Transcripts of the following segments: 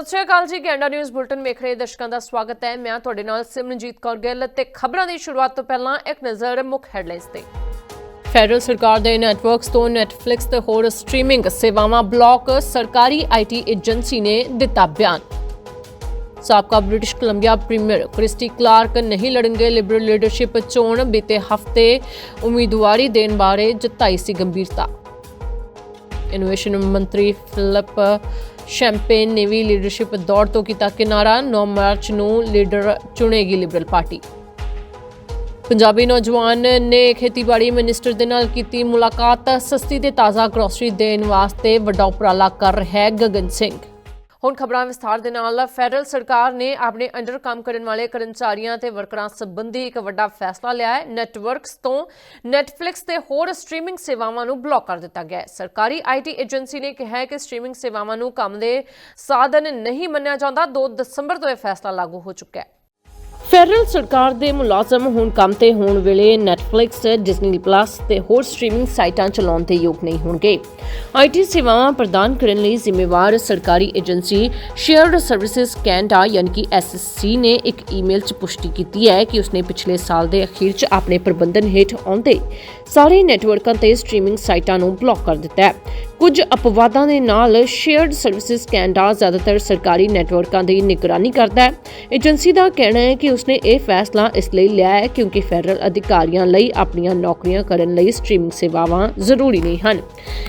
ਸਤਿ ਸ਼੍ਰੀ ਅਕਾਲ ਜੀ, Canada news bulletin ਵੇਖ ਰਹੇ ਦਰਸ਼ਕਾਂ ਦਾ ਸਵਾਗਤ ਹੈ। ਮੈਂ ਤੁਹਾਡੇ ਨਾਲ ਸਿਮਰਨਜੀਤ ਕੌਰ ਗਿੱਲ ਤੇ ਖਬਰਾਂ ਦੀ ਸ਼ੁਰੂਆਤ ਤੋਂ ਪਹਿਲਾਂ ਇੱਕ ਨਜ਼ਰ ਮੁੱਖ ਹੈਡਲਾਈਨਸ ਤੇ। ਫੈਡਰਲ ਸਰਕਾਰ ਦੇ ਨੈਟਵਰਕਸ ਤੋਂ ਨੈਟਫਲਿਕਸ ਤੇ ਹੋਰ ਸਟ੍ਰੀਮਿੰਗ ਸੇਵਾਵਾਂ ਬਲੌਕ ਸਰਕਾਰੀ ਆਈਟੀ ਏਜੰਸੀ ਨੇ ਦਿੱਤਾ ਬਿਆਨ। ਸਾਬਕਾ British Columbia premier Christy Clark ਨਹੀਂ ਲੜਨਗੇ, ਲਿਬਰਲ ਲੀਡਰਸ਼ਿਪ ਚੋਣ ਬੀਤੇ ਹਫ਼ਤੇ ਉਮੀਦਵਾਰੀ ਦੇਣ ਬਾਰੇ ਜਤਾਈ ਸੀ ਗੰਭੀਰਤਾ। ਇਨੋਵੇਸ਼ਨ ਮੰਤਰੀ ਫਿਲਿਪ ਸ਼ੈਂਪੇਨ ਨੇ ਵੀ ਲੀਡਰਸ਼ਿਪ ਦੌੜ ਤੋਂ ਕੀਤਾ ਕਿਨਾਰਾ। 9 ਮਾਰਚ ਨੂੰ ਲੀਡਰ ਚੁਣੇਗੀ ਲਿਬਰਲ ਪਾਰਟੀ। ਪੰਜਾਬੀ ਨੌਜਵਾਨ ਨੇ ਖੇਤੀਬਾੜੀ ਮਿਨਿਸਟਰ ਦੇ ਨਾਲ ਕੀਤੀ ਮੁਲਾਕਾਤ। ਸਸਤੀ ਤੇ ਤਾਜ਼ਾ ਗਰੋਸਰੀ ਦੇਣ ਵਾਸਤੇ ਵੱਡਾ ਉਪਰਾਲਾ ਕਰ ਰਿਹਾ ਗਗਨ ਸਿੰਘ। ਹੁਣ ਖਬਰਾਂ ਵਿਸਥਾਰ ਦੇ ਨਾਲ, ਫੈਡਰਲ ਸਰਕਾਰ ਨੇ ਆਪਣੇ ਅੰਡਰ ਕੰਮ ਕਰਨ ਵਾਲੇ ਕਰਮਚਾਰੀਆਂ ਤੇ ਵਰਕਰਾਂ ਸੰਬੰਧੀ ਇੱਕ ਵੱਡਾ ਫੈਸਲਾ ਲਿਆ ਹੈ। ਨੈਟਵਰਕਸ ਤੋਂ ਨੈਟਫਲਿਕਸ ਤੇ ਹੋਰ ਸਟ੍ਰੀਮਿੰਗ ਸੇਵਾਵਾਂ ਨੂੰ ਬਲੌਕ ਕਰ ਦਿੱਤਾ ਗਿਆ ਹੈ। ਸਰਕਾਰੀ ਆਈਟੀ ਏਜੰਸੀ ਨੇ ਕਿਹਾ ਹੈ ਕਿ ਸਟ੍ਰੀਮਿੰਗ ਸੇਵਾਵਾਂ ਨੂੰ ਕੰਮ ਦੇ ਸਾਧਨ ਨਹੀਂ ਮੰਨਿਆ ਜਾਂਦਾ। 2 ਦਸੰਬਰ ਤੋਂ ਇਹ ਫੈਸਲਾ ਲਾਗੂ ਹੋ ਚੁੱਕਾ ਹੈ। ਫੈਡਰਲ ਸਰਕਾਰ ਦੇ ਮੁਲਾਜ਼ਮ ਹੁਣ ਕੰਮ ਤੇ ਹੋਣ ਵੇਲੇ ਨੈਟਫਲਿਕਸ, ਡਿਜ਼ਨੀ ਪਲੱਸ ਤੇ ਹੋਰ ਸਟ੍ਰੀਮਿੰਗ ਸਾਈਟਾਂ ਚਲਾਉਣ ਦੇ ਯੋਗ ਨਹੀਂ ਹੋਣਗੇ। ਆਈਟੀ ਸੇਵਾਵਾਂ ਪ੍ਰਦਾਨ ਕਰਨ ਲਈ ਜ਼ਿੰਮੇਵਾਰ ਸਰਕਾਰੀ ਏਜੰਸੀ ਸ਼ੇਅਰਡ ਸਰਵਿਸਿਜ਼ ਕੈਨੇਡਾ ਯਾਨੀ ਕਿ ਐਸਐਸਸੀ ਨੇ ਇੱਕ ਈਮੇਲ 'ਚ ਪੁਸ਼ਟੀ ਕੀਤੀ ਹੈ ਕਿ ਉਸਨੇ ਪਿਛਲੇ ਸਾਲ ਦੇ ਅਖੀਰ 'ਚ ਆਪਣੇ ਪ੍ਰਬੰਧਨ ਹੇਠ ਆਉਂਦੇ ਸਾਰੇ ਨੈਟਵਰਕਾਂ ਤੇ ਸਟ੍ਰੀਮਿੰਗ ਸਾਈਟਾਂ ਨੂੰ ਬਲੌਕ ਕਰ ਦਿੱਤਾ ਹੈ। ਕੁਝ ਅਪਵਾਦਾਂ ਦੇ ਨਾਲ ਸ਼ੇਅਰਡ ਸਰਵਿਸਿਜ਼ ਕੈਨੇਡਾ ਜ਼ਿਆਦਾਤਰ ਸਰਕਾਰੀ ਨੈਟਵਰਕਾਂ ਦੀ ਨਿਗਰਾਨੀ ਕਰਦਾ ਹੈ। ਏਜੰਸੀ ਦਾ ਕਹਿਣਾ ਹੈ ਕਿ ਉਸਨੇ ਇਹ ਫੈਸਲਾ ਇਸ ਲਈ ਲਿਆ ਹੈ ਕਿਉਂਕਿ ਫੈਡਰਲ ਅਧਿਕਾਰੀਆਂ ਲਈ ਆਪਣੀਆਂ ਨੌਕਰੀਆਂ ਕਰਨ ਲਈ ਸਟ੍ਰੀਮਿੰਗ ਸੇਵਾਵਾਂ ਜ਼ਰੂਰੀ ਨਹੀਂ ਹਨ।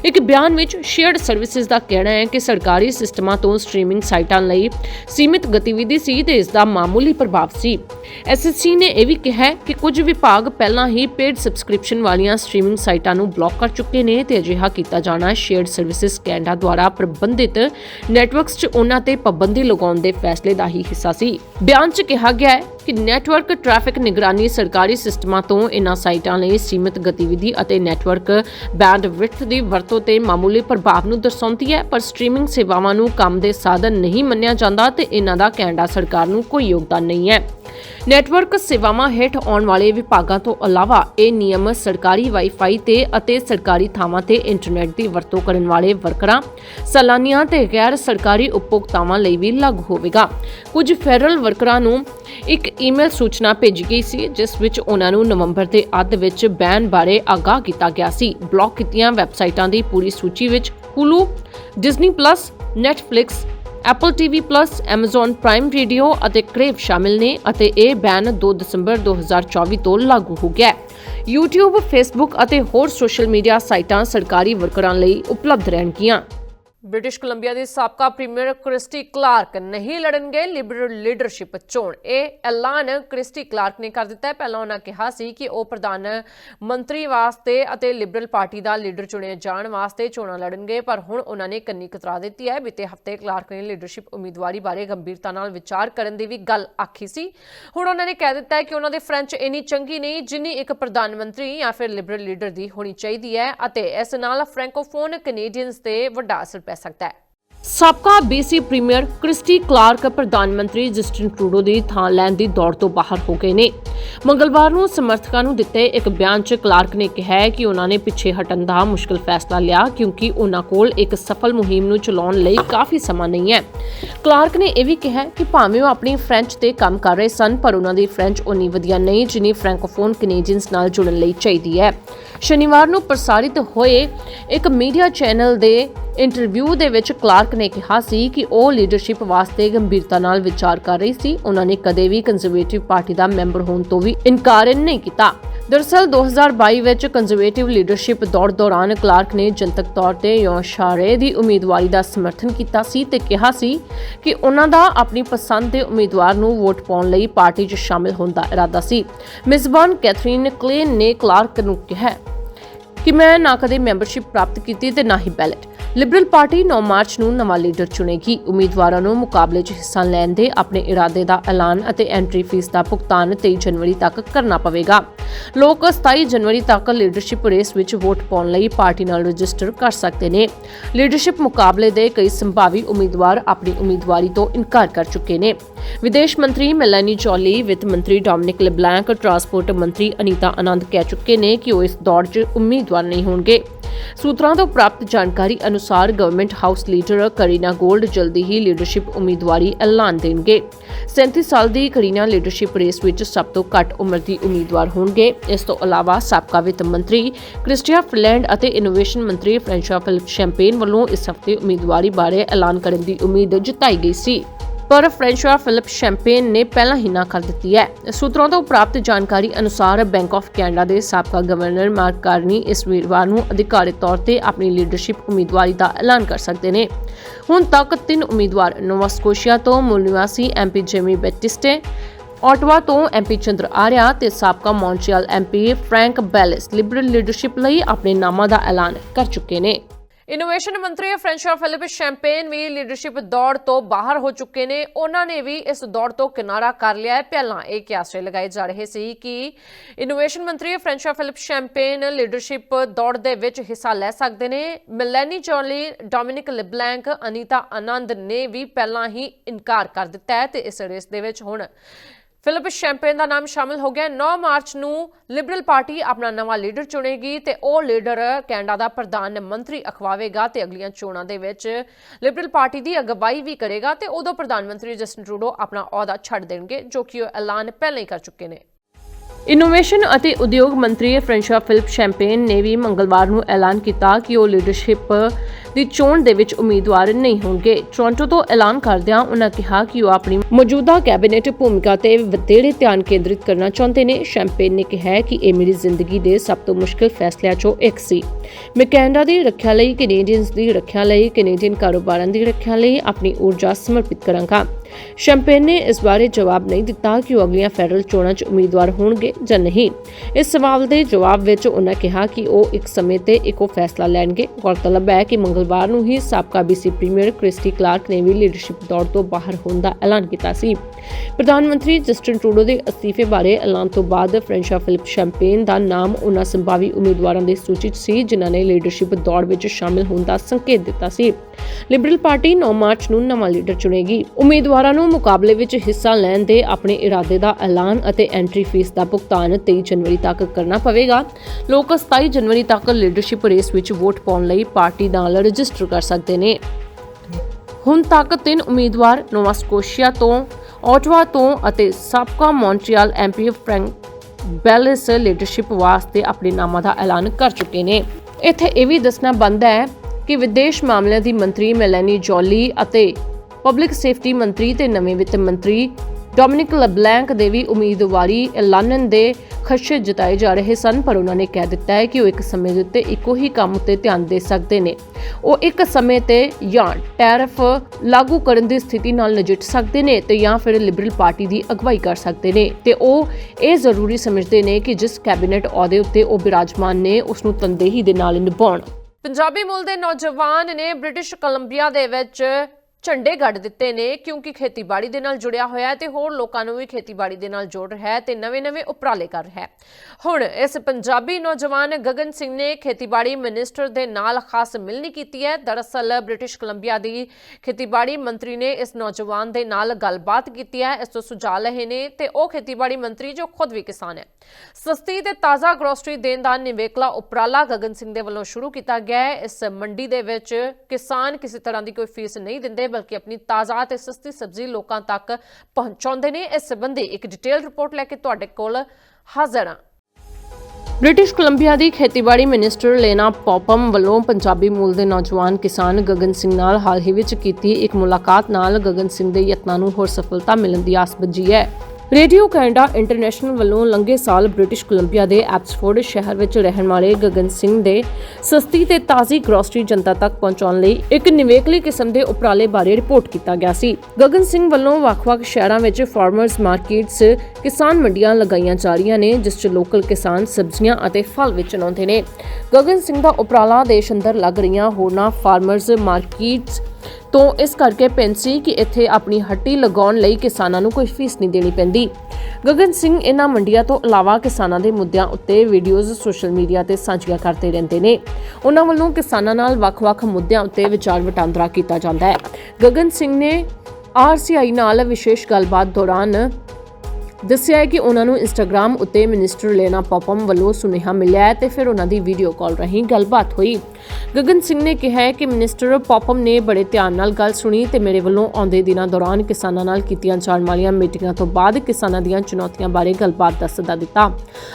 ਇੱਕ ਬਿਆਨ ਵਿੱਚ ਸ਼ੇਅਰਡ ਸਰਵਿਸਿਜ਼ ਦਾ ਕਹਿਣਾ ਹੈ ਕਿ ਸਰਕਾਰੀ ਸਿਸਟਮਾਂ ਤੋਂ ਸਟ੍ਰੀਮਿੰਗ ਸਾਈਟਾਂ ਲਈ ਸੀਮਿਤ ਗਤੀਵਿਧੀ ਸੀ ਤੇ ਇਸ ਦਾ ਮਾਮੂਲੀ ਪ੍ਰਭਾਵ ਸੀ। ਐਸਐਸਸੀ ਨੇ ਇਹ ਵੀ ਕਿਹਾ ਕਿ ਕੁਝ ਵਿਭਾਗ ਪਹਿਲਾਂ ਹੀ ਪੇਡ ਸਬਸਕ੍ਰਿਪਸ਼ਨ ਵਾਲੀਆਂ ਸਟ੍ਰੀਮਿੰਗ ਸਾਈਟਾਂ ਨੂੰ ਬਲੌਕ ਕਰ ਚੁੱਕੇ ਨੇ ਤੇ ਅਜਿਹਾ ਕੀਤਾ ਜਾਣਾ ਸ਼ੇਅਰ ਸ਼ੇਅਰਡ ਸਰਵਿਸਿਜ਼ ਕੈਨੇਡਾ ਦੁਆਰਾ ਪ੍ਰਬੰਧਿਤ ਨੈਟਵਰਕਸ 'ਚ ਉਹਨਾਂ ਤੇ ਪਾਬੰਦੀ ਲਗਾਉਣ ਦੇ ਫੈਸਲੇ ਦਾ ਹੀ ਹਿੱਸਾ ਸੀ। ਬਿਆਨ 'ਚ ਕਿਹਾ ਗਿਆ ਹੈ ਕਿ ਨੈਟਵਰਕ ਟ੍ਰੈਫਿਕ ਨਿਗਰਾਨੀ ਸਰਕਾਰੀ ਸਿਸਟਮਾਂ ਤੋਂ ਇਨ੍ਹਾਂ ਸਾਈਟਾਂ ਲਈ ਸੀਮਿਤ ਗਤੀਵਿਧੀ ਅਤੇ ਨੈਟਵਰਕ ਬੈਂਡਵਿਡਥ ਦੀ ਵਰਤੋਂ ਤੇ ਮਾਮੂਲੀ ਪ੍ਰਭਾਵ ਨੂੰ ਦਰਸਾਉਂਦੀ ਹੈ, ਪਰ ਸਟ੍ਰੀਮਿੰਗ ਸੇਵਾਵਾਂ ਨੂੰ ਕੰਮ ਦੇ ਸਾਧਨ ਨਹੀਂ ਮੰਨਿਆ ਜਾਂਦਾ ਤੇ ਇਹਨਾਂ ਦਾ ਕੈਨੇਡਾ ਸਰਕਾਰ ਨੂੰ ਕੋਈ ਯੋਗਦਾਨ ਨਹੀਂ ਹੈ। ਨੈਟਵਰਕ ਸੇਵਾਵਾਂ ਹੇਠ ਆਉਣ ਵਾਲੇ ਵਿਭਾਗਾਂ ਤੋਂ ਇਲਾਵਾ ਇਹ ਨਿਯਮ ਸਰਕਾਰੀ ਵਾਈਫਾਈ ਤੇ ਅਤੇ ਸਰਕਾਰੀ ਥਾਵਾਂ ਤੇ ਇੰਟਰਨੈਟ ਦੀ ਵਰਤੋਂ ਕਰਨ ਵਾਲੇ ਵਰਕਰਾਂ, ਸੈਲਾਨੀਆਂ ਤੇ ਗੈਰ ਸਰਕਾਰੀ ਉਪਭੋਗਤਾਵਾਂ ਲਈ ਵੀ ਲਾਗੂ ਹੋਵੇਗਾ। ਕੁਝ ਫੈਡਰਲ ਵਰਕਰਾਂ ਨੂੰ ਇੱਕ ਈਮੇਲ ਸੂਚਨਾ ਭੇਜੀ ਗਈ ਸੀ ਜਿਸ ਵਿੱਚ ਉਹਨਾਂ ਨੂੰ ਨਵੰਬਰ ਦੇ ਅੱਧ ਵਿੱਚ ਬੈਨ ਬਾਰੇ ਆਗਾਹ ਕੀਤਾ ਗਿਆ ਸੀ ਬਲੌਕ ਕੀਤੀਆਂ ਵੈਬਸਾਈਟਾਂ ਦੀ ਪੂਰੀ ਸੂਚੀ ਵਿੱਚ Hulu, Disney Netflix, Apple TV Amazon Prime Video ਅਤੇ Crave ਸ਼ਾਮਿਲ ਨੇ ਅਤੇ ਇਹ ਬੈਨ 2 ਦਸੰਬਰ 2024 ਤੋਂ ਲਾਗੂ ਹੋ ਗਿਆ ਹੈ। YouTube, Facebook ਅਤੇ ਹੋਰ ਸੋਸ਼ਲ ਮੀਡੀਆ ਸਾਈਟਾਂ ਸਰਕਾਰੀ ਵਰਕਰਾਂ ਲਈ ਉਪਲਬਧ ਰਹਿਣਗੀਆਂ। ਬ੍ਰਿਟਿਸ਼ ਕੋਲੰਬੀਆ ਦੇ ਸਾਬਕਾ ਪ੍ਰੀਮੀਅਰ ਕ੍ਰਿਸਟੀ ਕਲਾਰਕ ਨਹੀਂ ਲੜਨਗੇ, ਲਿਬਰਲ ਲੀਡਰਸ਼ਿਪ ਚੋਣ। ਇਹ ਐਲਾਨ ਕ੍ਰਿਸਟੀ ਕਲਾਰਕ ਨੇ ਕਰ ਦਿੱਤਾ ਹੈ। ਪਹਿਲਾਂ ਉਹਨਾਂ ਕਿਹਾ ਸੀ ਕਿ ਉਹ ਪ੍ਰਧਾਨ ਮੰਤਰੀ ਵਾਸਤੇ ਅਤੇ ਲਿਬਰਲ ਪਾਰਟੀ ਦਾ ਲੀਡਰ ਚੁਣੇ ਜਾਣ ਵਾਸਤੇ ਚੋਣਾਂ ਲੜਨਗੇ, ਪਰ ਹੁਣ ਉਹਨਾਂ ਨੇ ਕੰਨੀ ਕਤਰਾ ਦਿੱਤੀ ਹੈ। ਬੀਤੇ ਹਫ਼ਤੇ ਕਲਾਰਕ ਨੇ ਲੀਡਰਸ਼ਿਪ ਉਮੀਦਵਾਰੀ ਬਾਰੇ ਗੰਭੀਰਤਾ ਨਾਲ ਵਿਚਾਰ ਕਰਨ ਦੀ ਵੀ ਗੱਲ ਆਖੀ ਸੀ। ਹੁਣ ਉਹਨਾਂ ਨੇ ਕਹਿ ਦਿੱਤਾ ਹੈ ਕਿ ਉਹਨਾਂ ਦੇ ਫ੍ਰੈਂਚ ਇੰਨੀ ਚੰਗੀ ਨਹੀਂ ਜਿੰਨੀ ਇੱਕ ਪ੍ਰਧਾਨ ਮੰਤਰੀ ਜਾਂ ਫਿਰ ਲਿਬਰਲ ਲੀਡਰ ਦੀ ਹੋਣੀ ਚਾਹੀਦੀ ਹੈ ਅਤੇ ਇਸ ਨਾਲ ਫ੍ਰੈਂਕੋਫੋਨ ਕੈਨੇਡੀਅਨਸ ਤੇ ਵੱਡਾ ਅਸਰ ਪੈ ਸਕਦਾ ਹੈ। ਸਾਬਕਾ ਬੀਸੀ ਪ੍ਰੀਮੀਅਰ ਕ੍ਰਿਸਟੀ ਕਲਾਰਕ ਪ੍ਰਧਾਨ ਮੰਤਰੀ ਜਸਟਿਨ ਟਰੂਡੋ ਦੀ ਥਾਂ ਲੈਣ ਦੀ ਦੌੜ ਤੋਂ ਬਾਹਰ ਹੋ ਗਏ ਨੇ। ਮੰਗਲਵਾਰ ਨੂੰ ਸਮਰਥਕਾਂ ਨੂੰ ਦਿੱਤੇ ਇੱਕ ਬਿਆਨ 'ਚ ਕਲਾਰਕ ਨੇ ਕਿਹਾ ਕਿ ਉਹਨਾਂ ਨੇ ਪਿੱਛੇ ਹਟਣ ਦਾ ਮੁਸ਼ਕਲ ਫੈਸਲਾ ਲਿਆ ਕਿਉਂਕਿ ਉਹਨਾਂ ਕੋਲ ਇੱਕ ਸਫਲ ਮੁਹਿੰਮ ਨੂੰ ਚਲਾਉਣ ਲਈ ਕਾਫੀ ਸਮਾਂ ਨਹੀਂ ਹੈ। ਕਲਾਰਕ ਨੇ ਇਹ ਵੀ ਕਿਹਾ ਕਿ ਭਾਵੇਂ ਉਹ ਆਪਣੀ ਫ੍ਰੈਂਚ ਤੇ ਕੰਮ ਕਰ ਰਹੇ ਸਨ, ਪਰ ਉਹਨਾਂ ਦੀ ਫ੍ਰੈਂਚ ਉਨੀ ਵਧੀਆ ਨਹੀਂ ਜਿੰਨੀ ਫ੍ਰੈਂਕੋਫੋਨ ਕੈਨੇਡੀਅਨਸ ਨਾਲ ਜੁੜਨ ਲਈ ਚਾਹੀਦੀ ਹੈ। ਸ਼ਨੀਵਾਰ ਨੂੰ ਪ੍ਰਸਾਰਿਤ ਹੋਏ ਇੱਕ ਮੀਡੀਆ ਚੈਨਲ ਦੇ ਇੰਟਰਵਿਊ ਦੇ ਵਿੱਚ ਕਲਾਰਕ ਨੇ ਕਿਹਾ ਸੀ ਕਿ ਉਹ ਲੀਡਰਸ਼ਿਪ ਵਾਸਤੇ ਗੰਭੀਰਤਾ ਨਾਲ ਵਿਚਾਰ ਕਰ ਰਹੀ ਸੀ। ਉਹਨਾਂ ਨੇ ਕਦੇ ਵੀ ਕੰਜ਼ਰਵੇਟਿਵ ਪਾਰਟੀ ਦਾ ਮੈਂਬਰ ਹੋਣ ਤੋਂ ਵੀ ਇਨਕਾਰ ਨਹੀਂ ਕੀਤਾ। ਦਰਅਸਲ 2022 ਵਿੱਚ ਕੰਜ਼ਰਵੇਟਿਵ ਲੀਡਰਸ਼ਿਪ ਦੌੜ ਦੌਰਾਨ ਕਲਾਰਕ ਨੇ ਜਨਤਕ ਤੌਰ ਤੇ ਯੋਸ਼ਾਰੇ ਦੀ ਉਮੀਦਵਾਰੀ ਦਾ ਸਮਰਥਨ ਕੀਤਾ ਸੀ ਤੇ ਕਿਹਾ ਸੀ ਕਿ ਉਹਨਾਂ ਦਾ ਆਪਣੀ ਪਸੰਦ ਦੇ ਉਮੀਦਵਾਰ ਨੂੰ ਵੋਟ ਪਾਉਣ ਲਈ ਪਾਰਟੀ 'ਚ ਸ਼ਾਮਿਲ ਹੋਣ ਦਾ ਇਰਾਦਾ ਸੀ। ਮਿਸਬਾਨ ਕੈਥਰੀਨ ਕਲੇਨ ਨੇ ਕਲਾਰਕ ਨੂੰ ਕਿਹਾ। ਕਿ ਮੈਂ ਨਾ ਕਦੇ ਮੈਂਬਰਸ਼ਿਪ ਪ੍ਰਾਪਤ ਕੀਤੀ ਤੇ ਨਾ ਹੀ ਬੈਲਟ। ਲਿਬਰਲ ਪਾਰਟੀ 9 ਮਾਰਚ ਨੂੰ ਨਵਾਂ ਲੀਡਰ ਚੁਣੇਗੀ। ਉਮੀਦਵਾਰਾਂ ਨੂੰ ਮੁਕਾਬਲੇ 'ਚ ਹਿੱਸਾ ਲੈਣ ਦੇ ਆਪਣੇ ਇਰਾਦੇ ਦਾ ਐਲਾਨ ਅਤੇ ਐਂਟਰੀ ਫੀਸ ਦਾ ਭੁਗਤਾਨ 23 ਜਨਵਰੀ ਤੱਕ ਕਰਨਾ ਪਵੇਗਾ। ਲੋਕ 27 ਜਨਵਰੀ ਤੱਕ ਲੀਡਰਸ਼ਿਪ ਰੇਸ ਵਿੱਚ ਵੋਟ ਪਾਉਣ ਲਈ ਪਾਰਟੀ ਨਾਲ ਰਜਿਸਟਰ ਕਰ ਸਕਦੇ ਨੇ। ਲੀਡਰਸ਼ਿਪ ਮੁਕਾਬਲੇ ਦੇ ਕਈ ਸੰਭਾਵੀ ਉਮੀਦਵਾਰ ਆਪਣੀ ਉਮੀਦਵਾਰੀ ਤੋਂ ਇਨਕਾਰ ਕਰ ਚੁੱਕੇ ਨੇ। ਵਿਦੇਸ਼ ਮੰਤਰੀ ਮੈਲਾਨੀ ਜੋਲੀ ਵਿੱਤ ਮੰਤਰੀ ਡੋਮਿਨਿਕ ਲਿਬਲੈਂਕ, ਟਰਾਂਸਪੋਰਟ ਮੰਤਰੀ ਅਨੀਤਾ ਆਨੰਦ ਕਹਿ ਚੁੱਕੇ ਨੇ ਕਿ ਉਹ ਇਸ ਦੌੜ 'ਚ ਉਮੀਦਵਾਰ ਨਹੀਂ ਹੋਣਗੇ। ਸੂਤਰਾਂ ਤੋਂ ਪ੍ਰਾਪਤ ਜਾਣਕਾਰੀ ਅਨੁਸਾਰ government house leader Karina Gould ਜਲਦੀ ਹੀ ਲੀਡਰਸ਼ਿਪ ਉਮੀਦਵਾਰੀ ਐਲਾਨ ਦੇਣਗੇ। 37 ਸਾਲ ਦੀ ਕਰੀਨਾ ਲੀਡਰਸ਼ਿਪ ਰੇਸ ਵਿੱਚ ਸਭ ਤੋਂ ਘੱਟ ਉਮਰ ਦੀ ਉਮੀਦਵਾਰ ਹੋਣਗੇ। ਇਸ ਤੋਂ ਇਲਾਵਾ ਸਾਬਕਾ ਵਿੱਤ ਮੰਤਰੀ ਕ੍ਰਿਸਟੀਆ ਫਲੈਂਡ ਅਤੇ ਇਨੋਵੇਸ਼ਨ ਮੰਤਰੀ ਫ੍ਰੈਂਸ਼ਾ ਫਿਲਿਪ ਸ਼ੈਂਪੇਨ ਵੱਲੋਂ ਇਸ ਹਫ਼ਤੇ ਉਮੀਦਵਾਰੀ ਬਾਰੇ ਐਲਾਨ ਕਰਨ ਦੀ ਉਮੀਦ ਜਤਾਈ ਗਈ ਸੀ। ਪਰ ਫ੍ਰੈਂਸ਼ਾ ਫਿਲਿਪ ਸ਼ੈਂਪੇਨ ਨੇ ਪਹਿਲਾਂ ਹੀ ਨਾ ਕਰ ਦਿੱਤੀ ਹੈ। ਸੂਤਰਾਂ ਤੋਂ ਪ੍ਰਾਪਤ ਜਾਣਕਾਰੀ ਅਨੁਸਾਰ ਬੈਂਕ ਆਫ ਕੈਨੇਡਾ ਦੇ ਸਾਬਕਾ ਗਵਰਨਰ ਮਾਰਕ ਕਾਰਨੀ ਇਸ ਵੀਰਵਾਰ ਨੂੰ ਅਧਿਕਾਰਿਤ ਤੌਰ ਤੇ ਆਪਣੀ ਲੀਡਰਸ਼ਿਪ ਉਮੀਦਵਾਰੀ ਦਾ ਐਲਾਨ ਕਰ ਸਕਦੇ ਨੇ। ਹੁਣ ਤੱਕ ਤਿੰਨ ਉਮੀਦਵਾਰ ਨੋਵਾ ਸਕੋਸ਼ੀਆ ਤੋਂ ਮੂਲ ਨਿਵਾਸੀ ਐਮਪੀ ਜੇਮੀ ਬੈਟਿਸਟੇ ਆਟਵਾ ਤੋਂ ਐਮਪੀ ਚੰਦਰ ਆਰਿਆ ਤੇ ਸਾਬਕਾ Montreal MP Frank Baylis liberal leadership ਲਈ ਆਪਣੇ ਨਾਮਾਂ ਦਾ ਐਲਾਨ ਕਰ ਚੁੱਕੇ ਨੇ। ਇਨੋਵੇਸ਼ਨ ਮੰਤਰੀ ਫ੍ਰੈਂਸ਼ਾ ਫਿਲਿਪ ਸ਼ੈਂਪੇਨ ਵੀ ਲੀਡਰਸ਼ਿਪ ਦੌੜ ਤੋਂ ਬਾਹਰ ਹੋ ਚੁੱਕੇ ਨੇ। ਉਹਨਾਂ ਨੇ ਵੀ ਇਸ ਦੌੜ ਤੋਂ ਕਿਨਾਰਾ ਕਰ ਲਿਆ ਹੈ। ਪਹਿਲਾਂ ਇਹ ਕਿਆਸੇ ਲਗਾਏ ਜਾ ਰਹੇ ਸੀ ਕਿ ਇਨੋਵੇਸ਼ਨ ਮੰਤਰੀ ਫ੍ਰੈਂਸ਼ਾ ਫਿਲਿਪ ਸ਼ੈਂਪੇਨ ਲੀਡਰਸ਼ਿਪ ਦੌੜ ਦੇ ਵਿੱਚ ਹਿੱਸਾ ਲੈ ਸਕਦੇ ਨੇ। ਮਿਲੈਨੀ ਚੋਲੀ ਡੋਮਿਨਿਕ ਲਿਬਲੈਂਕ ਅਨੀਤਾ ਆਨੰਦ ਨੇ ਵੀ ਪਹਿਲਾਂ ਹੀ ਇਨਕਾਰ ਕਰ ਦਿੱਤਾ ਹੈ ਤੇ ਇਸ ਰੇਸ ਦੇ ਵਿੱਚ ਹੁਣ ਫਿਲਿਪ ਸ਼ੈਂਪੇਨ ਦਾ ਨਾਮ ਸ਼ਾਮਿਲ ਹੋ ਗਿਆ ਹੈ। 9 ਮਾਰਚ ਨੂੰ ਲਿਬਰਲ ਪਾਰਟੀ ਆਪਣਾ ਨਵਾਂ ਲੀਡਰ ਚੁਣੇਗੀ ਤੇ ਉਹ ਲੀਡਰ ਕੈਨੇਡਾ ਦਾ ਪ੍ਰਧਾਨ ਮੰਤਰੀ ਅਖਵਾਵੇਗਾ ਤੇ ਅਗਲੀਆਂ ਚੋਣਾਂ ਦੇ ਵਿੱਚ ਲਿਬਰਲ ਪਾਰਟੀ ਦੀ ਅਗਵਾਈ ਵੀ ਕਰੇਗਾ ਤੇ ਉਦੋਂ ਪ੍ਰਧਾਨ ਮੰਤਰੀ ਜਸਟਿਨ ਟਰੂਡੋ ਆਪਣਾ ਅਹੁਦਾ ਛੱਡ ਦੇਣਗੇ, ਜੋ ਕਿ ਉਹ ਐਲਾਨ ਪਹਿਲਾਂ ਹੀ ਕਰ ਚੁੱਕੇ ਨੇ ਇਨੋਵੇਸ਼ਨ ਅਤੇ ਉਦਯੋਗ ਮੰਤਰੀ ਫ੍ਰੈਂਸ਼ਾ ਫਿਲਿਪ ਸ਼ੈਂਪੇਨ ਨੇ ਵੀ ਮੰਗਲਵਾਰ ਨੂੰ ਐਲਾਨ ਕੀਤਾ ਕਿ ਉਹ ਲੀਡਰਸ਼ਿਪ ਦੀ ਚੋਣ ਦੇ ਵਿੱਚ ਉਮੀਦਵਾਰ ਨਹੀਂ ਹੋਣਗੇ। ਟੋਰਾਂਟੋ ਤੋਂ ਐਲਾਨ ਕਰਦਿਆਂ ਉਹਨਾਂ ਕਿਹਾ ਕਿ ਉਹ ਆਪਣੀ ਮੌਜੂਦਾ ਕੈਬਨਿਟ ਭੂਮਿਕਾ ਤੇ ਵਧੇਰੇ ਧਿਆਨ ਕੇਂਦਰਿਤ ਕਰਨਾ ਚਾਹੁੰਦੇ ਨੇ। ਸ਼ੈਂਪੇਨ ਨੇ ਕਿਹਾ ਕਿ ਇਹ ਮੇਰੀ ਜ਼ਿੰਦਗੀ ਦੇ ਸਭ ਤੋਂ ਮੁਸ਼ਕਲ ਫੈਸਲਿਆਂ ਚੋਂ ਇੱਕ ਸੀ। ਮੈਂ ਕੈਨੇਡਾ ਦੀ ਰੱਖਿਆ ਲਈ ਕੈਨੇਡੀਅਨਸ ਦੀ ਰੱਖਿਆ ਲਈ ਕੈਨੇਡੀਅਨ ਕਾਰੋਬਾਰਾਂ ਦੀ ਰੱਖਿਆ ਲਈ ਆਪਣੀ ਊਰਜਾ ਸਮਰਪਿਤ ਕਰਾਂਗਾ। ਸ਼ੈਂਪੇਨ ਨੇ ਇਸ ਬਾਰੇ ਜਵਾਬ ਨਹੀਂ ਦਿੱਤਾ ਕਿ ਉਹ ਅਗਲੀਆਂ ਫੈਡਰਲ ਚੋਣਾਂ 'ਚ ਉਮੀਦਵਾਰ ਹੋਣਗੇ ਜਾਂ ਨਹੀਂ। ਇਸ ਸਵਾਲ ਦੇ ਜਵਾਬ ਵਿੱਚ ਉਹਨਾਂ ਕਿਹਾ ਕਿ ਉਹ ਇੱਕ ਸਮੇਂ ਤੇ ਇੱਕੋ ਫੈਸਲਾ ਲੈਣਗੇ। ਗੌਰਤਲਬ ਹੈ ਕਿ ਮੰਗਲਵਾਰ ਨੂੰ ਹੀ ਸਾਬਕਾ ਬੀਸੀ ਪ੍ਰੀਮੀਅਰ ਕ੍ਰਿਸਟੀ ਕਲਾਰਕ ਨੇ ਵੀ ਲੀਡਰਸ਼ਿਪ ਦੌੜ ਤੋਂ ਬਾਹਰ ਹੋਣ ਦਾ ਐਲਾਨ ਕੀਤਾ ਸੀ। ਪ੍ਰਧਾਨ ਮੰਤਰੀ ਜਸਟਿਨ ਟਰੂਡੋ ਦੇ ਅਸਤੀਫੇ ਬਾਰੇ ਐਲਾਨ ਤੋਂ ਬਾਅਦ ਫ੍ਰੈਂਸ਼ਾ ਫਿਲਿਪ ਸ਼ੈਂਪੇਨ ਦਾ ਨਾਮ ਉਹਨਾਂ ਸੰਭਾਵੀ ਉਮੀਦਵਾਰਾਂ ਦੀ ਸੂਚੀ 'ਚ ਸੀ, ਜਿਨ੍ਹਾਂ ਨੇ ਲੀਡਰਸ਼ਿਪ ਦੌੜ ਵਿੱਚ ਸ਼ਾਮਿਲ ਹੋਣ ਦਾ ਸੰਕੇਤ ਦਿੱਤਾ ਸੀ। ਲਿਬਰਲ ਪਾਰਟੀ 9 ਮਾਰਚ ਨੂੰ ਨਵਾਂ ਲੀਡਰ ਚੁਣੇਗੀ। ਉਮੀਦਵਾਰ ਨੂੰ ਮੁਕਾਬਲੇ ਵਿੱਚ ਹਿੱਸਾ ਲੈਣ ਦੇ ਆਪਣੇ ਇਰਾਦੇ ਦਾ ਐਲਾਨ ਅਤੇ ਐਂਟਰੀ ਫੀਸ ਦਾ ਭੁਗਤਾਨ 23 ਜਨਵਰੀ ਤੱਕ ਕਰਨਾ ਪਵੇਗਾ। ਲੋਕ 27 ਜਨਵਰੀ ਤੱਕ ਲੀਡਰਸ਼ਿਪ ਰੇਸ ਵਿੱਚ ਵੋਟ ਪਾਉਣ ਲਈ ਪਾਰਟੀ ਨਾਲ ਰਜਿਸਟਰ ਕਰ ਸਕਦੇ ਨੇ। ਹੁਣ ਤੱਕ ਤਿੰਨ ਉਮੀਦਵਾਰ ਨੋਵਾ ਸਕੋਸ਼ੀਆ ਤੋਂ ਆਟਵਾ ਤੋਂ ਅਤੇ ਸਾਬਕਾ Montreal MP Frank Baylis leadership ਵਾਸਤੇ ਆਪਣੇ ਨਾਮਾਂ ਦਾ ਐਲਾਨ ਕਰ ਚੁੱਕੇ ਨੇ। ਇੱਥੇ ਇਹ ਵੀ ਦੱਸਣਾ ਬੰਦ ਹੈ ਕਿ ਵਿਦੇਸ਼ ਮਾਮਲਿਆਂ ਦੀ ਮੰਤਰੀ ਮੈਲਨੀ ਜੋਲੀ ਅਤੇ ਪਬਲਿਕ ਸੇਫਟੀ ਮੰਤਰੀ ਤੇ ਨਵੇਂ ਵਿੱਤ ਮੰਤਰੀ ਡੋਮਿਨਿਕ ਲਬਲੈਂਕ ਦੇ ਵੀ ਉਮੀਦਵਾਰੀ ਐਲਾਨਣ ਦੇ ਖਦਸ਼ੇ ਜਤਾਏ ਜਾ ਰਹੇ ਸਨ, ਪਰ ਉਹਨਾਂ ਨੇ ਕਹਿ ਦਿੱਤਾ ਹੈ ਕਿ ਉਹ ਇੱਕ ਸਮੇਂ ਦੇ ਉੱਤੇ ਇੱਕੋ ਹੀ ਕੰਮ ਉੱਤੇ ਧਿਆਨ ਦੇ ਸਕਦੇ ਨੇ। ਉਹ ਇੱਕ ਸਮੇਂ ਤੇ ਜਾਂ ਟੈਰਿਫ ਲਾਗੂ ਕਰਨ ਦੀ ਸਥਿਤੀ ਨਾਲ ਨਜਿੱਠ ਸਕਦੇ ਨੇ ਤੇ ਜਾਂ ਫਿਰ ਲਿਬਰਲ ਪਾਰਟੀ ਦੀ ਅਗਵਾਈ ਕਰ ਸਕਦੇ ਨੇ। ਤੇ ਉਹ ਇਹ ਜ਼ਰੂਰੀ ਸਮਝਦੇ ਨੇ ਕਿ ਜਿਸ ਕੈਬਨਿਟ ਅਹੁਦੇ ਉੱਤੇ ਉਹ ਬਿਰਾਜਮਾਨ ਨੇ, ਉਸ ਨੂੰ ਤਨਦੇਹੀ ਦੇ ਨਾਲ ਨਿਭਾਉਣ। ਪੰਜਾਬੀ ਮੂਲ ਦੇ ਨੌਜਵਾਨ ਨੇ ਬ੍ਰਿਟਿਸ਼ ਕੋਲੰਬੀਆ ਦੇ ਵਿੱਚ ਝੰਡੇ ਗੱਡ ਦਿੱਤੇ ਨੇ ਕਿਉਂਕਿ ਖੇਤੀਬਾੜੀ ਦੇ ਨਾਲ ਜੁੜਿਆ ਹੋਇਆ ਹੈ ਤੇ ਹੋਰ ਲੋਕਾਂ ਨੂੰ ਵੀ ਖੇਤੀਬਾੜੀ ਦੇ ਨਾਲ ਜੋੜ ਰਿਹਾ ਹੈ ਤੇ ਨਵੇਂ-ਨਵੇਂ ਉਪਰਾਲੇ ਕਰ ਰਿਹਾ ਹੈ। ਹੁਣ ਇਸ ਪੰਜਾਬੀ ਨੌਜਵਾਨ ਗਗਨ ਸਿੰਘ ਨੇ ਖੇਤੀਬਾੜੀ ਮਿਨਿਸਟਰ ਦੇ ਨਾਲ ਖਾਸ ਮਿਲਣੀ ਕੀਤੀ ਹੈ। ਦਰਅਸਲ ਬ੍ਰਿਟਿਸ਼ ਕੋਲੰਬੀਆ ਦੀ ਖੇਤੀਬਾੜੀ ਮੰਤਰੀ ਨੇ ਇਸ ਨੌਜਵਾਨ ਦੇ ਨਾਲ ਗੱਲਬਾਤ ਕੀਤੀ ਹੈ। ਇਸ ਤੋਂ ਸੁਝਾਅ ਲਏ ਨੇ ਤੇ ਉਹ ਖੇਤੀਬਾੜੀ ਮੰਤਰੀ ਜੋ ਖੁਦ ਵੀ ਕਿਸਾਨ ਹੈ। ਸਸਤੀ ਤੇ ਤਾਜ਼ਾ ਗਰੋਸਰੀ ਦੇਣ ਦਾ ਨਿਵੇਕਲਾ ਉਪਰਾਲਾ ਗਗਨ ਸਿੰਘ ਦੇ ਵੱਲੋਂ ਸ਼ੁਰੂ ਕੀਤਾ ਗਿਆ ਹੈ। ਇਸ ਮੰਡੀ ਦੇ ਵਿੱਚ ਕਿਸਾਨ ਕਿਸੇ ਤਰ੍ਹਾਂ ਦੀ ਕੋਈ ਫੀਸ ਨਹੀਂ ਦਿੰਦੇ ਬਲਕਿ ਆਪਣੀ ਤਾਜ਼ਾ ਤੇ ਸਸਤੀ ਸਬਜ਼ੀ ਲੋਕਾਂ ਤੱਕ ਪਹੁੰਚਾਉਂਦੇ ਨੇ। ਇਸ ਸੰਬੰਧੀ ਇੱਕ ਡਿਟੇਲ ਰਿਪੋਰਟ ਲੈ ਕੇ ਤੁਹਾਡੇ ਕੋਲ ਹਾਜ਼ਰ ਹਾਂ। ਬ੍ਰਿਟਿਸ਼ ਕੋਲੰਬੀਆ ਦੀ ਖੇਤੀਬਾੜੀ ਮਿਨਿਸਟਰ ਲੈਨਾ ਪੌਪਮ ਵੱਲੋਂ ਪੰਜਾਬੀ ਮੂਲ ਦੇ ਨੌਜਵਾਨ ਕਿਸਾਨ ਗਗਨ ਸਿੰਘ ਨਾਲ ਹਾਲ ਹੀ ਵਿੱਚ ਕੀਤੀ ਇੱਕ ਮੁਲਾਕਾਤ। ਨਾਲ ਗਗਨ ਸਿੰਘ ਦੇ ਯਤਨਾਂ ਨੂੰ ਹੋਰ ਸਫਲਤਾ ਮਿਲਣ ਦੀ ਆਸ ਬੱਝੀ ਹੈ। ਰੇਡੀਓ ਕੈਨੇਡਾ ਇੰਟਰਨੈਸ਼ਨਲ ਵੱਲੋਂ ਲੰਘੇ ਸਾਲ ਬ੍ਰਿਟਿਸ਼ ਕੋਲੰਬੀਆ ਦੇ ਐਬਸਫੋਰਡ ਸ਼ਹਿਰ ਵਿੱਚ ਰਹਿਣ ਵਾਲੇ ਗਗਨ ਸਿੰਘ ਦੇ ਸਸਤੀ ਤੇ ਤਾਜ਼ੀ ਗਰੋਸਰੀ ਜਨਤਾ ਤੱਕ ਪਹੁੰਚਾਉਣ ਲਈ ਇੱਕ ਨਿਵੇਕਲੀ ਕਿਸਮ ਦੇ ਉਪਰਾਲੇ ਬਾਰੇ ਰਿਪੋਰਟ ਕੀਤਾ ਗਿਆ ਸੀ। ਗਗਨ ਸਿੰਘ ਵੱਲੋਂ ਵੱਖ-ਵੱਖ ਸ਼ਹਿਰਾਂ ਵਿੱਚ ਫਾਰਮਰਸ ਮਾਰਕੀਟਸ, ਕਿਸਾਨ ਮੰਡੀਆਂ ਲਗਾਈਆਂ ਜਾ ਰਹੀਆਂ ਨੇ, ਜਿਸ 'ਚ ਲੋਕਲ ਕਿਸਾਨ ਸਬਜ਼ੀਆਂ ਅਤੇ ਫਲ ਵੇਚਣ ਆਉਂਦੇ ਨੇ। ਗਗਨ ਸਿੰਘ ਦਾ ਉਪਰਾਲਾ ਦੇਸ਼ ਅੰਦਰ ਲੱਗ ਰਹੀਆਂ ਹੋਰਨਾਂ ਫਾਰਮਰਸ ਮਾਰਕੀਟਸ ਤੋਂ ਇਸ ਕਰਕੇ ਪੈਂਸੀ ਕਿ ਇੱਥੇ ਆਪਣੀ ਹੱਟੀ ਲਗਾਉਣ ਲਈ ਕਿਸਾਨਾਂ ਨੂੰ ਕੋਈ ਫੀਸ ਨਹੀਂ ਦੇਣੀ ਪੈਂਦੀ। ਗਗਨ ਸਿੰਘ ਇਹਨਾਂ ਮੰਡੀਆਂ ਤੋਂ ਇਲਾਵਾ ਕਿਸਾਨਾਂ ਦੇ ਮੁੱਦਿਆਂ ਉੱਤੇ ਵੀਡੀਓਜ਼ ਸੋਸ਼ਲ ਮੀਡੀਆ ਤੇ ਸਾਂਝੀਆਂ ਕਰਦੇ ਰਹਿੰਦੇ ਨੇ। ਉਹਨਾਂ ਵੱਲੋਂ ਕਿਸਾਨਾਂ ਨਾਲ ਵੱਖ-ਵੱਖ ਮੁੱਦਿਆਂ ਉੱਤੇ ਵਿਚਾਰ ਵਟਾਂਦਰਾ ਕੀਤਾ ਜਾਂਦਾ ਹੈ। ਗਗਨ ਸਿੰਘ ਨੇ ਆਰਸੀਆਈ ਨਾਲ ਵਿਸ਼ੇਸ਼ ਗੱਲਬਾਤ ਦੌਰਾਨ ਦੱਸਿਆ ਹੈ ਕਿ ਉਹਨਾਂ ਨੂੰ ਇੰਸਟਾਗ੍ਰam ਉੱਤੇ ਮਿਨਿਸਟਰ ਲੈਨਾ ਪੋਪਮ ਵੱਲੋਂ ਸੁਨੇਹਾ ਮਿਲਿਆ ਹੈ ਤੇ ਫਿਰ ਉਹਨਾਂ ਦੀ ਵੀਡੀਓ ਕਾਲ ਰਾਹੀਂ ਗੱਲਬਾਤ ਹੋਈ। ਗਗਨ ਸਿੰਘ ਨੇ ਕਿਹਾ ਕਿ ਮਿਨਿਸਟਰ ਪੋਪਮ ਨੇ ਬੜੇ ਧਿਆਨ ਨਾਲ ਗੱਲ ਸੁਣੀ ਤੇ ਮੇਰੇ ਵੱਲੋਂ ਆਉਂਦੇ ਦਿਨਾਂ ਦੌਰਾਨ ਕਿਸਾਨਾਂ ਨਾਲ ਕੀਤੀਆਂ ਜਾਣ ਵਾਲੀਆਂ ਮੀਟਿੰਗਾਂ ਤੋਂ ਬਾਅਦ ਕਿਸਾਨਾਂ ਦੀਆਂ ਚੁਣੌਤੀਆਂ ਬਾਰੇ ਗੱਲਬਾਤ ਦਾ ਸੱਦਾ ਦਿੱਤਾ।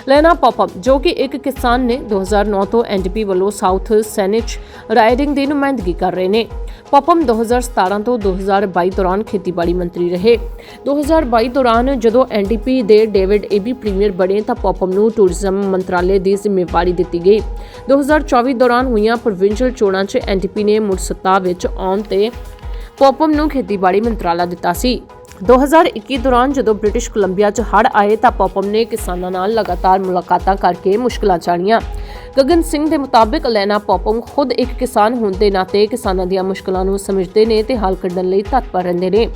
ਲੈਨਾ ਪੋਪਮ ਜੋ ਕਿ ਇੱਕ ਕਿਸਾਨ ਨੇ 2009 ਤੋਂ ਐਨਡੀਪੀ ਵੱਲੋਂ ਸਾਊਥ ਸੈਨਿਚ ਰਾਈਡਿੰਗ ਦੀ ਨੁਮਾਇੰਦਗੀ ਕਰ ਰਹੇ ਨੇ। ਪੋਪਮ 2017 ਤੋਂ 2022 ਦੌਰਾਨ ਖੇਤੀਬਾੜੀ ਮੰਤਰੀ ਰਹੇ। 2022 ਦੌਰਾਨ ਜਦੋਂ ਐਨਡੀਪੀ ਦੇ ਡੇਵਿਡ ਏਬੀ ਪ੍ਰੀਮੀਅਰ ਬਣੇ ਤਾਂ ਪੋਪਮ ਨੂੰ ਟੂਰਿਜ਼ਮ ਮੰਤਰਾਲੇ ਦੀ ਜ਼ਿੰਮੇਵਾਰੀ ਦਿੱਤੀ ਗਈ। 2024 ਦੌਰਾਨ ਹੋਈਆਂ ਪ੍ਰੋਵਿੰਸ਼ੀਅਲ ਚੋਣਾਂ 'ਚ ਐਨਡੀਪੀ ਨੇ ਮੁੜ ਸੱਤਾ ਵਿੱਚ ਆਉਣ ਤੇ ਪੋਪਮ ਨੂੰ ਖੇਤੀਬਾੜੀ ਮੰਤਰਾਲਾ ਦਿੱਤਾ ਸੀ। 2021 ਦੌਰਾਨ ਜਦੋਂ ਬ੍ਰਿਟਿਸ਼ ਕੋਲੰਬੀਆ 'ਚ ਹੜ੍ਹ ਆਏ ਤਾਂ ਪੋਪਮ ਨੇ ਕਿਸਾਨਾਂ ਨਾਲ ਲਗਾਤਾਰ ਮੁਲਾਕਾਤਾਂ ਕਰਕੇ ਮੁਸ਼ਕਲਾਂ ਜਾਣੀਆਂ। ਗਗਨ ਸਿੰਘ ਦੇ ਮੁਤਾਬਕ ਲੈਨਾ ਪੋਪਮ ਖੁਦ ਇੱਕ ਕਿਸਾਨ ਹੋਣ ਦੇ ਨਾਤੇ ਕਿਸਾਨਾਂ ਦੀਆਂ ਮੁਸ਼ਕਲਾਂ ਨੂੰ ਸਮਝਦੇ ਨੇ ਤੇ ਹੱਲ ਕੱਢਣ ਲਈ ਤਤਪਰ ਰਹਿੰਦੇ ਨੇ।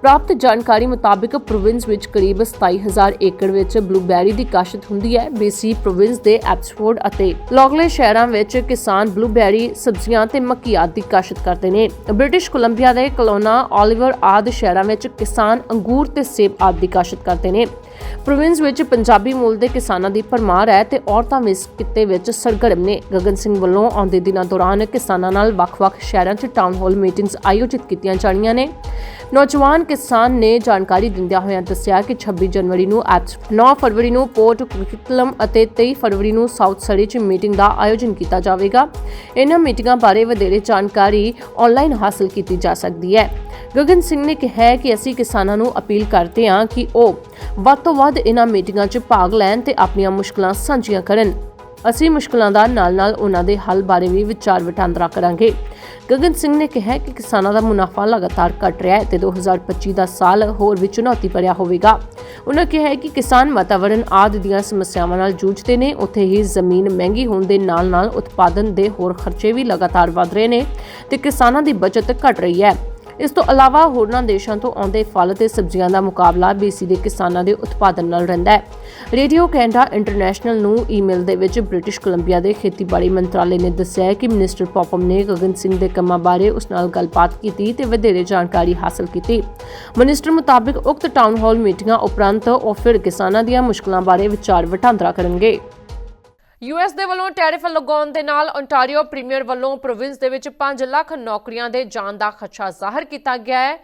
ਪ੍ਰਾਪਤ ਜਾਣਕਾਰੀ ਮੁਤਾਬਕ ਪ੍ਰੋਵਿੰਸ ਵਿੱਚ ਕਰੀਬ 27000 ਏਕੜ ਵਿੱਚ ਬਲੂਬੈਰੀ ਦੀ ਕਾਸ਼ਤ ਹੁੰਦੀ ਹੈ। ਬੀਸੀ ਪ੍ਰੋਵਿੰਸ ਦੇ ਐਪਸਫੋਰਡ ਅਤੇ ਲੌਗਲੇ ਸ਼ਹਿਰਾਂ ਵਿੱਚ ਕਿਸਾਨ ਬਲੂਬੈਰੀ, ਸਬਜ਼ੀਆਂ ਤੇ ਮੱਕੀ ਆਦਿ ਦੀ ਕਾਸ਼ਤ ਕਰਦੇ ਨੇ। ਬ੍ਰਿਟਿਸ਼ ਕੋਲੰਬੀਆ ਦੇ ਕਲੋਨਾ ਓਲੀਵਰ ਆਦਿ ਸ਼ਹਿਰਾਂ ਵਿੱਚ ਕਿਸਾਨ ਅੰਗੂਰ ਤੇ ਸੇਬ ਆਦਿ ਦੀ ਕਾਸ਼ਤ ਕਰਦੇ ਨੇ। ਪ੍ਰੋਵਿੰਸ ਵਿੱਚ ਪੰਜਾਬੀ ਮੂਲ ਦੇ ਕਿਸਾਨਾਂ ਦੀ ਭਰਮਾਰ ਹੈ ਤੇ ਔਰਤਾਂ ਵੀ ਇਸ ਕਿੱਤੇ ਵਿੱਚ ਸਰਗਰਮ ਨੇ। ਗਗਨ ਸਿੰਘ ਵੱਲੋਂ ਆਉਂਦੇ ਦਿਨਾਂ ਦੌਰਾਨ ਕਿਸਾਨਾਂ ਨਾਲ ਵੱਖ-ਵੱਖ ਸ਼ਹਿਰਾਂ 'ਚ ਟਾਊਨ ਹਾਲ ਮੀਟਿੰਗਸ ਆਯੋਜਿਤ ਕੀਤੀਆਂ ਜਾਣੀਆਂ ਨੇ। ਨੌਜਵਾਨ ਕਿਸਾਨ ਨੇ ਜਾਣਕਾਰੀ ਦਿੰਦਿਆਂ ਹੋਇਆਂ ਦੱਸਿਆ ਕਿ 26 ਜਨਵਰੀ ਨੂੰ ਐਪਸ 9 ਫਰਵਰੀ ਨੂੰ ਪੋਰਟ ਕੁਇਕਲਮ ਅਤੇ 23 ਫਰਵਰੀ ਨੂੰ ਸਾਊਥ ਸੜੀ 'ਚ ਮੀਟਿੰਗ ਦਾ ਆਯੋਜਨ ਕੀਤਾ ਜਾਵੇਗਾ। ਇਹਨਾਂ ਮੀਟਿੰਗਾਂ ਬਾਰੇ ਵਧੇਰੇ ਜਾਣਕਾਰੀ ਆਨਲਾਈਨ ਹਾਸਲ ਕੀਤੀ ਜਾ ਸਕਦੀ ਹੈ। ਗਗਨ ਸਿੰਘ ਨੇ ਕਿਹਾ ਕਿ ਅਸੀਂ ਕਿਸਾਨਾਂ ਨੂੰ ਅਪੀਲ ਕਰਦੇ ਹਾਂ ਕਿ ਉਹ ਵੱਧ ਤੋਂ ਵੱਧ ਇਹਨਾਂ ਮੀਟਿੰਗਾਂ 'ਚ ਭਾਗ ਲੈਣ ਤੇ ਆਪਣੀਆਂ ਮੁਸ਼ਕਲਾਂ ਸਾਂਝੀਆਂ ਕਰਨ। ਅਸੀਂ ਮੁਸ਼ਕਲਾਂ ਦਾ ਨਾਲ-ਨਾਲ ਉਹਨਾਂ ਦੇ ਹੱਲ ਬਾਰੇ ਵੀ ਵਿਚਾਰ ਵਟਾਂਦਰਾ ਕਰਾਂਗੇ। ਗਗਨ ਸਿੰਘ ਨੇ ਕਿਹਾ ਕਿ ਕਿਸਾਨਾਂ ਦਾ ਮੁਨਾਫਾ ਲਗਾਤਾਰ ਘਟ ਰਿਹਾ ਹੈ ਤੇ 2025 ਦਾ ਸਾਲ ਹੋਰ ਵੀ ਚੁਣੌਤੀ ਭਰਿਆ ਹੋਵੇਗਾ। ਉਹਨਾਂ ਕਿਹਾ ਕਿ ਕਿਸਾਨ ਵਾਤਾਵਰਣ ਆਦਿ ਦੀਆਂ ਸਮੱਸਿਆਵਾਂ ਨਾਲ ਜੂਝਦੇ ਨੇ, ਉੱਥੇ ਹੀ ਜ਼ਮੀਨ ਮਹਿੰਗੀ ਹੋਣ ਦੇ ਨਾਲ-ਨਾਲ ਉਤਪਾਦਨ ਦੇ ਹੋਰ ਖਰਚੇ ਵੀ ਲਗਾਤਾਰ ਵਧ ਰਹੇ ਨੇ ਤੇ ਕਿਸਾਨਾਂ ਦੀ ਬਚਤ ਘਟ ਰਹੀ ਹੈ। ਇਸ ਤੋਂ ਇਲਾਵਾ ਹੋਰਨਾਂ ਦੇਸ਼ਾਂ ਤੋਂ ਆਉਂਦੇ ਫਲ ਤੇ ਸਬਜ਼ੀਆਂ ਦਾ ਮੁਕਾਬਲਾ BC ਦੇ ਕਿਸਾਨਾਂ ਦੇ ਉਤਪਾਦਨ ਨਾਲ ਰਹਿੰਦਾ ਹੈ। ਰੇਡੀਓ ਕੈਨੇਡਾ ਇੰਟਰਨੈਸ਼ਨਲ ਨੂੰ ਈਮੇਲ ਦੇ ਵਿੱਚ ਬ੍ਰਿਟਿਸ਼ ਕੋਲੰਬੀਆ ਦੇ ਖੇਤੀਬਾੜੀ ਮੰਤਰਾਲੇ ਨੇ ਦੱਸਿਆ ਕਿ ਮਿਨਿਸਟਰ ਪੋਪਮ ਨੇ ਗਗਨ ਸਿੰਘ ਦੇ ਕੰਮਾਂ ਬਾਰੇ ਉਸ ਨਾਲ ਗੱਲਬਾਤ ਕੀਤੀ ਤੇ ਵਧੇਰੇ ਜਾਣਕਾਰੀ ਹਾਸਲ ਕੀਤੀ। ਮਿਨਿਸਟਰ ਮੁਤਾਬਕ ਉਕਤ ਟਾਊਨ ਹਾਲ ਮੀਟਿੰਗਾਂ ਉਪਰੰਤ ਉਹ ਫਿਰ ਕਿਸਾਨਾਂ ਦੀਆਂ ਮੁਸ਼ਕਲਾਂ ਬਾਰੇ ਵਿਚਾਰ ਵਟਾਂਦਰਾ ਕਰਨਗੇ। ਯੂਐਸ ਦੇ ਵੱਲੋਂ ਟੈਰਿਫ ਲਗਾਉਣ ਦੇ ਨਾਲ ਓਨਟਾਰੀਓ ਪ੍ਰੀਮੀਅਰ ਵੱਲੋਂ ਪ੍ਰੋਵਿੰਸ ਦੇ ਵਿੱਚ 5 ਲੱਖ ਨੌਕਰੀਆਂ ਦੇ ਜਾਣ ਦਾ ਖਦਸ਼ਾ ਜ਼ਾਹਰ ਕੀਤਾ ਗਿਆ ਹੈ।